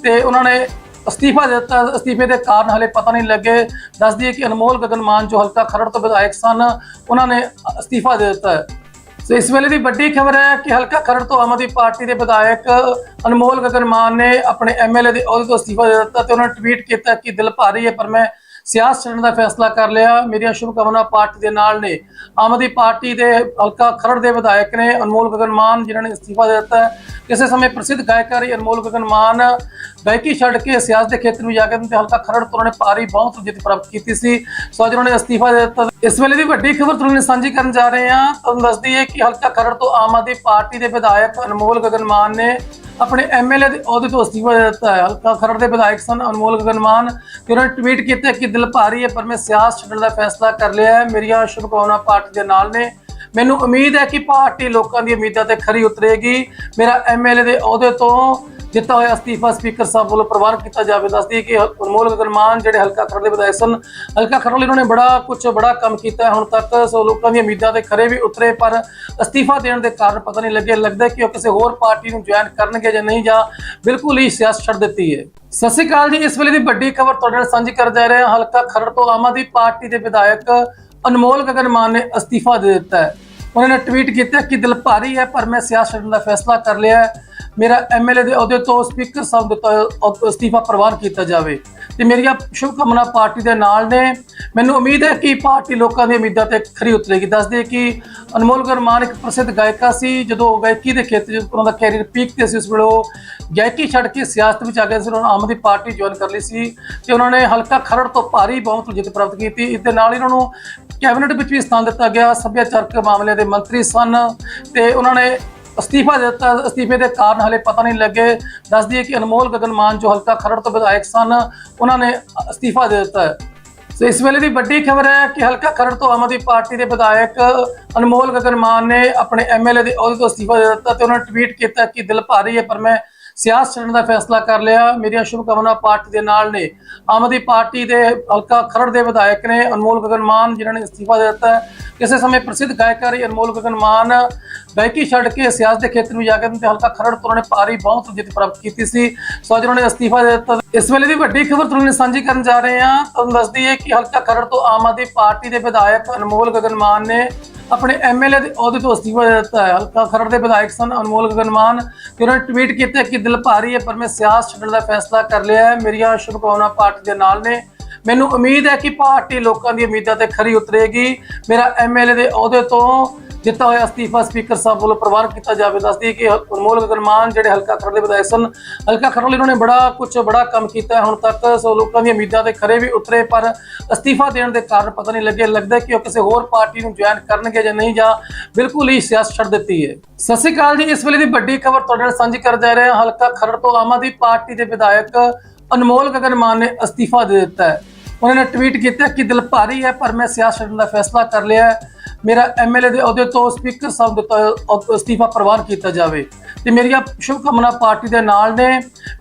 ਤੇ ਉਹਨਾਂ ਨੇ ਅਸਤੀਫਾ ਦੇ ਦਿੱਤਾ। ਅਸਤੀਫੇ ਦੇ ਕਾਰਨ ਹਲੇ ਪਤਾ ਨਹੀਂ ਲੱਗੇ। ਦੱਸਦੀ ਹੈ ਕਿ ਅਨਮੋਲ ਗਗਨਮਾਨ ਜੋ ਹਲਕਾ ਖਰੜ ਤੋਂ ਵਿਧਾਇਕ ਸਨ, ਉਹਨਾਂ ਨੇ ਅਸਤੀਫਾ ਦੇ ਦਿੱਤਾ ਸੋ ਇਸ ਵੇਲੇ ਦੀ ਵੱਡੀ ਖਬਰ ਹੈ ਕਿ ਹਲਕਾ ਖਰੜ ਤੋਂ ਆਮ ਆਦਮੀ ਪਾਰਟੀ ਦੇ ਵਿਧਾਇਕ ਅਨਮੋਲ ਗਗਨਮਾਨ ਨੇ ਆਪਣੇ ਐਮਐਲਏ ਦੇ ਅਹੁਦੇ ਤੋਂ ਅਸਤੀਫਾ ਦੇ ਦਿੱਤਾ ਤੇ ਉਹਨਾਂ ਨੇ ਟਵੀਟ ਕੀਤਾ ਕਿ ਦਿਲ ਭਾਰੀ ਹੈ, ਪਰ ਮੈਂ ਸਿਆਸਤ ਛੱਡਣ ਦਾ ਫੈਸਲਾ ਕਰ ਲਿਆ। ਮੇਰੀਆਂ ਸ਼ੁਭਕਾਮਨਾ ਪਾਰਟੀ ਦੇ ਨਾਲ ਨੇ। ਆਮ ਆਦਮੀ ਪਾਰਟੀ ਦੇ ਹਲਕਾ ਖਰੜ ਦੇ ਵਿਧਾਇਕ ਨੇ ਅਨਮੋਲ ਗਗਨ ਮਾਨ, ਜਿਨ੍ਹਾਂ ਨੇ ਅਸਤੀਫਾ ਦੇ ਦਿੱਤਾ ਕਿਸੇ ਸਮੇਂ ਪ੍ਰਸਿੱਧ ਗਾਇਕਾ ਅਨਮੋਲ ਗਗਨ ਮਾਨ। ਗਾਇਕੀ ਛੱਡ ਕੇ ਸਿਆਸਤ ਦੇ ਖੇਤਰ ਨੂੰ ਜਾ ਕੇ ਤੇ ਹਲਕਾ ਖਰੜ ਤੋਂ ਉਹਨਾਂ ਨੇ ਭਾਰੀ ਬਹੁਤ ਜਿੱਤ ਪ੍ਰਾਪਤ ਕੀਤੀ ਸੀ। ਸੋ ਅੱਜ ਉਹਨਾਂ ਨੇ ਅਸਤੀਫਾ ਦੇ ਦਿੱਤਾ। ਇਸ ਵੇਲੇ ਦੀ ਵੱਡੀ ਖਬਰ ਤੁਹਾਨੂੰ ਸਾਂਝੀ ਕਰਨ ਜਾ ਰਹੇ ਹਾਂ। ਤੁਹਾਨੂੰ ਦੱਸਦੀ ਹੈ ਕਿ ਹਲਕਾ ਖਰੜ ਤੋਂ ਆਮ ਆਦਮੀ ਪਾਰਟੀ ਦੇ ਵਿਧਾਇਕ ਅਨਮੋਲ ਗਗਨ ਮਾਨ ਨੇ ਆਪਣੇ ਐਮਐਲਏ ਦੇ ਅਹੁਦੇ ਤੋਂ ਅਸਤੀਫਾ ਦੇ ਦਿੱਤਾ ਹੈ। ਹਲਕਾ ਖਰੜ ਦੇ ਵਿਧਾਇਕ ਸਨ ਅਨਮੋਲ ਗਗਨਮਾਨ। ਤੇ ਉਹਨਾਂ ਨੇ ਟਵੀਟ ਕੀਤਾ ਕਿ ਦਿਲ ਭਾਰੀ ਹੈ, ਪਰ ਮੈਂ ਸਿਆਸਤ ਛੱਡਣ ਦਾ ਫੈਸਲਾ ਕਰ ਲਿਆ ਹੈ। ਮੇਰੀਆਂ ਸ਼ੁਭਕਾਮਨਾਵਾਂ ਪਾਰਟੀ ਦੇ ਨਾਲ ਨੇ। ਮੈਨੂੰ ਉਮੀਦ ਹੈ ਕਿ ਪਾਰਟੀ ਲੋਕਾਂ ਦੀ ਉਮੀਦਾਂ ਤੇ ਖਰੀ ਉਤਰੇਗੀ। ਮੇਰਾ ਐਮਐਲਏ ਦੇ ਅਹੁਦੇ ਤੋਂ ਦਿੱਤਾ ਹੋਇਆ ਅਸਤੀਫਾ ਸਪੀਕਰ ਸਾਹਿਬ ਵੱਲੋਂ ਪ੍ਰਵਾਨ ਕੀਤਾ ਜਾਵੇ, ਦੱਸਦੀ ਹੈ ਕਿ ਅਨਮੋਲ ਗਗਨਮਾਨ ਜਿਹੜੇ ਹਲਕਾ ਖਰੜ ਦੇ ਵਿਧਾਇਕ ਸਨ, ਹਲਕਾ ਖਰੜ ਲਈ ਉਹਨਾਂ ਨੇ ਬੜਾ ਕੁਝ ਬੜਾ ਕੰਮ ਕੀਤਾ ਹੁਣ ਤੱਕ ਸੋ ਲੋਕਾਂ ਦੀਆਂ ਉਮੀਦਾਂ ਤੇ ਖਰੇ ਵੀ ਉਤਰੇ, ਪਰ ਅਸਤੀਫਾ ਦੇਣ ਦੇ ਕਾਰਨ ਪਤਾ ਨਹੀਂ ਲੱਗਿਆ, ਲੱਗਦਾ ਕਿ ਉਹ ਕਿਸੇ ਹੋਰ ਪਾਰਟੀ ਨੂੰ ਜੁਆਇਨ ਕਰਨਗੇ ਜਾਂ ਨਹੀਂ, ਜਾਂ ਬਿਲਕੁਲ ਹੀ ਸਿਆਸਤ ਛੱਡ ਦਿੱਤੀ ਹੈ। ਸਤਿ ਸ਼੍ਰੀ ਅਕਾਲ ਜੀ, ਇਸ ਵੇਲੇ ਦੀ ਵੱਡੀ ਖਬਰ ਤੁਹਾਡੇ ਨਾਲ ਸਾਂਝੀ ਕਰ ਜਾ ਰਹੇ ਹਾਂ। ਹਲਕਾ ਖਰੜ ਤੋਂ ਆਮ ਆਦਮੀ ਪਾਰਟੀ ਦੇ ਵਿਧਾਇਕ ਅਨਮੋਲ ਗਗਨਮਾਨ ਨੇ ਅਸਤੀਫਾ ਦੇ ਦਿੱਤਾ ਹੈ। ਉਹਨਾਂ ਨੇ ਟਵੀਟ ਕੀਤਾ ਕਿ ਦਿਲ ਭਾਰੀ ਹੈ, ਪਰ ਮੈਂ ਸਿਆਸਤ ਛੱਡਣ ਦਾ ਫੈਸਲਾ ਕਰ ਲਿਆ ਹੈ। ਮੇਰਾ ਐਮਐਲਏ ਦੇ ਅਹੁਦੇ ਤੋਂ ਸਪੀਕਰ ਸਾਹਿਬ ਦਿੱਤਾ ਹੋਇਆ ਅਸਤੀਫਾ ਪ੍ਰਵਾਨ ਕੀਤਾ ਜਾਵੇ। ਤੇ ਮੇਰੀਆਂ ਸ਼ੁਭਕਾਮਨਾ ਪਾਰਟੀ ਦੇ ਨਾਲ ਨੇ। ਮੈਨੂੰ ਉਮੀਦ ਹੈ ਕਿ ਪਾਰਟੀ ਲੋਕਾਂ ਦੀ ਉਮੀਦਾਂ ਤੇ ਖਰੀ ਉਤਰੇਗੀ। ਦੱਸਦੇ ਕਿ ਅਨਮੋਲ ਗਰਮਾਨ ਇੱਕ ਪ੍ਰਸਿੱਧ ਗਾਇਕਾ ਸੀ, ਜਦੋਂ ਉਹ ਗਾਇਕੀ ਦੇ ਖੇਤਰ 'ਚ ਉਹਨਾਂ ਦਾ ਕੈਰੀਅਰ ਪੀਕ ਤੇ ਸੀ, ਉਸ ਵੇਲੇ ਉਹ ਗਾਇਕੀ ਛੱਡ ਕੇ ਸਿਆਸਤ ਵਿੱਚ ਆ ਗਏ ਸੀ, ਉਹਨਾਂ ਨੇ ਆਮ ਆਦਮੀ ਪਾਰਟੀ ਜੁਆਇਨ ਕਰ ਲਈ ਸੀ ਤੇ ਉਹਨਾਂ ਨੇ ਹਲਕਾ ਖਰੜ ਤੋਂ ਭਾਰੀ ਬਹੁਤ ਜਿੱਤ ਪ੍ਰਾਪਤ ਕੀਤੀ। ਇਸ ਦੇ ਨਾਲ ਹੀ ਉਹਨਾਂ ਨੂੰ ਕੈਬਨਿਟ ਵਿੱਚ ਵੀ ਸਥਾਨ ਦਿੱਤਾ ਗਿਆ। ਸੱਭਿਆਚਾਰਕ ਮਾਮਲਿਆਂ ਦੇ ਮੰਤਰੀ ਸਨ ਤੇ ਉਹਨਾਂ ਨੇ ਅਸਤੀਫਾ ਦੇ ਦਿੱਤਾ ਅਸਤੀਫੇ ਦੇ ਕਾਰਨ ਹਲੇ ਪਤਾ ਨਹੀਂ ਲੱਗੇ। ਦੱਸਦੀ ਹੈ ਕਿ ਅਨਮੋਲ ਗਗਨ ਮਾਨ ਜੋ ਹਲਕਾ ਖਰੜ ਤੋਂ ਵਿਧਾਇਕ ਸਨ, ਉਹਨਾਂ ਨੇ ਅਸਤੀਫਾ ਦੇ ਦਿੱਤਾ ਹੈ। ਸੋ ਇਸ ਵੇਲੇ ਦੀ ਵੱਡੀ ਖਬਰ ਹੈ ਕਿ ਹਲਕਾ ਖਰੜ ਤੋਂ ਆਮ ਆਦਮੀ ਪਾਰਟੀ ਦੇ ਵਿਧਾਇਕ ਅਨਮੋਲ ਗਗਨ ਮਾਨ ਨੇ ਆਪਣੇ ਐਮਐਲਏ ਦੇ ਅਹੁਦੇ ਤੋਂ ਅਸਤੀਫਾ ਦੇ ਦਿੱਤਾ ਤੇ ਉਹਨਾਂ ਨੇ ਟਵੀਟ ਕੀਤਾ ਕਿ ਦਿਲ ਭਾਰੀ ਹੈ, ਪਰ ਮੈਂ ਸਿਆਸਤ ਛੱਡਣ ਦਾ ਫੈਸਲਾ ਕਰ ਲਿਆ। ਮੇਰੀਆਂ ਸ਼ੁਭਕਾਮਨਾ ਪਾਰਟੀ ਦੇ ਨਾਲ ਨੇ। ਆਮ ਆਦਮੀ ਪਾਰਟੀ ਦੇ ਹਲਕਾ ਖਰੜ ਦੇ ਵਿਧਾਇਕ ਨੇ ਅਨਮੋਲ ਗਗਨ ਮਾਨ, ਜਿਨ੍ਹਾਂ ਨੇ ਅਸਤੀਫਾ ਦੇ ਦਿੱਤਾ ਕਿਸੇ ਸਮੇਂ ਪ੍ਰਸਿੱਧ ਗਾਇਕਾ ਅਨਮੋਲ ਗਗਨ ਮਾਨ ਗਾਇਕੀ ਛੱਡ ਕੇ ਸਿਆਸਤ ਦੇ ਖੇਤਰ ਵਿੱਚ ਜਾ ਕੇ ਤੇ ਹਲਕਾ ਖਰੜ ਤੋਂ ਉਹਨਾਂ ਨੇ ਭਾਰੀ ਬਹੁਤ ਜਿੱਤ ਪ੍ਰਾਪਤ ਕੀਤੀ ਸੀ। ਸੋ ਅੱਜ ਉਹਨਾਂ ਨੇ ਅਸਤੀਫਾ ਦੇ ਦਿੱਤਾ। ਇਸ ਵੇਲੇ ਦੀ ਵੱਡੀ ਖਬਰ ਤੁਹਾਨੂੰ ਸਾਂਝੀ ਕਰਨ ਜਾ ਰਹੇ ਹਾਂ। ਤੁਹਾਨੂੰ ਦੱਸਦੀ ਹੈ ਕਿ ਹਲਕਾ ਖਰੜ ਤੋਂ ਆਮ ਆਦਮੀ ਪਾਰਟੀ ਦੇ ਵਿਧਾਇਕ ਅਨਮੋਲ ਗਗਨ ਮਾਨ ਨੇ ਆਪਣੇ ਐਮਐਲਏ ਦੇ ਅਹੁਦੇ ਤੋਂ ਅਸਤੀਫਾ ਦੇ ਦਿੱਤਾ ਹੈ। ਹਲਕਾ ਖਰੜ ਦੇ ਵਿਧਾਇਕ ਸਨ ਅਨਮੋਲ ਗਗਨਮਾਨ। ਤੇ ਉਹਨਾਂ ਨੇ ਟਵੀਟ ਕੀਤਾ ਕਿ ਦਿਲ ਭਾਰੀ ਹੈ, ਪਰ ਮੈਂ ਸਿਆਸਤ ਛੱਡਣ ਦਾ ਫੈਸਲਾ ਕਰ ਲਿਆ ਹੈ। ਮੇਰੀਆਂ ਸ਼ੁਭਕਾਮਨਾਵਾਂ ਪਾਰਟੀ ਦੇ ਨਾਲ ਨੇ। ਮੈਨੂੰ ਉਮੀਦ ਹੈ ਕਿ ਪਾਰਟੀ ਲੋਕਾਂ ਦੀ ਉਮੀਦਾਂ ਤੇ ਖਰੀ ਉਤਰੇਗੀ। ਮੇਰਾ ਐਮਐਲਏ ਦੇ ਅਹੁਦੇ ਤੋਂ ਦਿੱਤਾ ਹੋਇਆ ਅਸਤੀਫਾ ਸਪੀਕਰ ਸਾਹਿਬ ਵੱਲੋਂ ਪ੍ਰਵਾਨ ਕੀਤਾ ਜਾਵੇ, ਦੱਸਦੀ ਕਿ ਅਨਮੋਲ ਗਗਨਮਾਨ ਜਿਹੜੇ ਹਲਕਾ ਖਰੜ ਦੇ ਵਿਧਾਇਕ ਸਨ, ਹਲਕਾ ਖਰੜ ਲਈ ਉਹਨਾਂ ਨੇ ਬੜਾ ਕੁਝ ਬੜਾ ਕੰਮ ਕੀਤਾ ਹੁਣ ਤੱਕ ਸੋ ਲੋਕਾਂ ਦੀਆਂ ਉਮੀਦਾਂ ਤੇ ਖਰੇ ਵੀ ਉਤਰੇ, ਪਰ ਅਸਤੀਫਾ ਦੇਣ ਦੇ ਕਾਰਨ ਪਤਾ ਨਹੀਂ ਲੱਗੇ ਲੱਗਦਾ ਕਿ ਉਹ ਕਿਸੇ ਹੋਰ ਪਾਰਟੀ ਨੂੰ ਜੁਆਇਨ ਕਰਨਗੇ ਜਾਂ ਨਹੀਂ, ਜਾਂ ਬਿਲਕੁਲ ਹੀ ਸਿਆਸਤ ਛੱਡ ਦਿੱਤੀ ਹੈ। ਸਤਿ ਸ਼੍ਰੀ ਅਕਾਲ ਜੀ, ਇਸ ਵੇਲੇ ਦੀ ਵੱਡੀ ਖਬਰ ਤੁਹਾਡੇ ਨਾਲ ਸਾਂਝੀ ਕਰ ਜਾ ਰਹੇ ਹਾਂ। ਹਲਕਾ ਖਰੜ ਤੋਂ ਆਮ ਆਦਮੀ ਪਾਰਟੀ ਦੇ ਵਿਧਾਇਕ ਅਨਮੋਲ ਗਗਨ ਮਾਨ ਨੇ ਅਸਤੀਫਾ ਦੇ ਦਿੱਤਾ ਹੈ। ਉਹਨਾਂ ਨੇ ਟਵੀਟ ਕੀਤਾ ਕਿ ਦਿਲ ਭਾਰੀ ਹੈ, ਪਰ ਮੈਂ ਸਿਆਸਤ ਛੱਡਣ ਦਾ ਫੈਸਲਾ ਕਰ ਲਿਆ ਹੈ। ਮੇਰਾ ਐਮਐਲਏ ਦੇ ਅਹੁਦੇ ਤੋਂ ਸਪੀਕਰ ਸਾਹਿਬ ਦਿੱਤਾ ਹੋਇਆ ਅਸਤੀਫਾ ਪ੍ਰਵਾਨ ਕੀਤਾ ਜਾਵੇ। ਤੇ ਮੇਰੀਆਂ ਸ਼ੁਭਕਾਮਨਾ ਪਾਰਟੀ ਦੇ ਨਾਲ ਨੇ।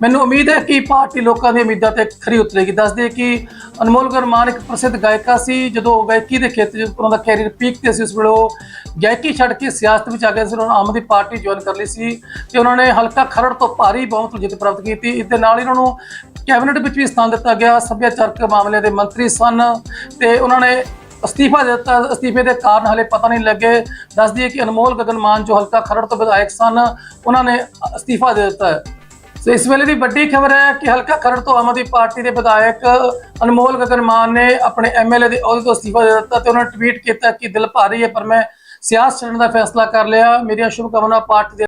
ਮੈਨੂੰ ਉਮੀਦ ਹੈ ਕਿ ਪਾਰਟੀ ਲੋਕਾਂ ਦੀ ਉਮੀਦਾਂ ਤੇ ਖਰੀ ਉਤਰੇਗੀ। ਦੱਸਦੇ ਕਿ ਅਨਮੋਲ ਗਰਮਾਨ ਇੱਕ ਪ੍ਰਸਿੱਧ ਗਾਇਕਾ ਸੀ, ਜਦੋਂ ਉਹ ਗਾਇਕੀ ਦੇ ਖੇਤਰ 'ਚ ਉਹਨਾਂ ਦਾ ਕੈਰੀਅਰ ਪੀਕ ਤੇ ਸੀ, ਉਸ ਵੇਲੇ ਉਹ ਗਾਇਕੀ ਛੱਡ ਕੇ ਸਿਆਸਤ ਵਿੱਚ ਆ ਗਏ ਸੀ, ਉਹਨਾਂ ਨੇ ਆਮ ਆਦਮੀ ਪਾਰਟੀ ਜੁਆਇਨ ਕਰ ਲਈ ਸੀ ਤੇ ਉਹਨਾਂ ਨੇ ਹਲਕਾ ਖਰੜ ਤੋਂ ਭਾਰੀ ਬਹੁਮਤ ਜਿੱਤ ਪ੍ਰਾਪਤ ਕੀਤੀ। ਇਸ ਦੇ ਨਾਲ ਹੀ ਉਹਨਾਂ ਨੂੰ ਕੈਬਨਿਟ ਵਿੱਚ ਵੀ ਸਥਾਨ ਦਿੱਤਾ ਗਿਆ। ਸੱਭਿਆਚਾਰਕ ਮਾਮਲਿਆਂ ਦੇ ਮੰਤਰੀ ਸਨ ਤੇ ਉਹਨਾਂ ਨੇ ਅਸਤੀਫਾ ਦੇ ਦਿੱਤਾ, ਅਸਤੀਫੇ ਦੇ ਕਾਰਨ ਹਲੇ ਪਤਾ ਨਹੀਂ ਲੱਗੇ। ਦੱਸਦੀ ਹੈ ਕਿ ਅਨਮੋਲ ਗਗਨਮਾਨ, ਜੋ ਹਲਕਾ ਖਰੜ ਤੋਂ ਵਿਧਾਇਕ ਸਨ, ਉਹਨਾਂ ਨੇ ਅਸਤੀਫਾ ਦੇ ਦਿੱਤਾ ਹੈ। ਸੋ ਇਸ ਵੇਲੇ ਦੀ ਵੱਡੀ ਖਬਰ ਹੈ ਕਿ ਹਲਕਾ ਖਰੜ ਤੋਂ ਆਮ ਆਦਮੀ ਪਾਰਟੀ ਦੇ ਵਿਧਾਇਕ ਅਨਮੋਲ ਗਗਨਮਾਨ ਨੇ ਆਪਣੇ ਐਮਐਲਏ ਦੇ ਅਹੁਦੇ ਤੋਂ ਅਸਤੀਫਾ ਦੇ ਦਿੱਤਾ ਤੇ ਉਹਨਾਂ ਨੇ ਟਵੀਟ ਕੀਤਾ ਕਿ ਦਿਲ ਭਾਰੀ ਹੈ, ਪਰ ਮੈਂ ਸਿਆਸਤ ਛੱਡਣ ਦਾ ਫੈਸਲਾ ਕਰ ਲਿਆ। ਮੇਰੀਆਂ ਸ਼ੁਭਕਾਮਨਾ ਪਾਰਟੀ ਦੇ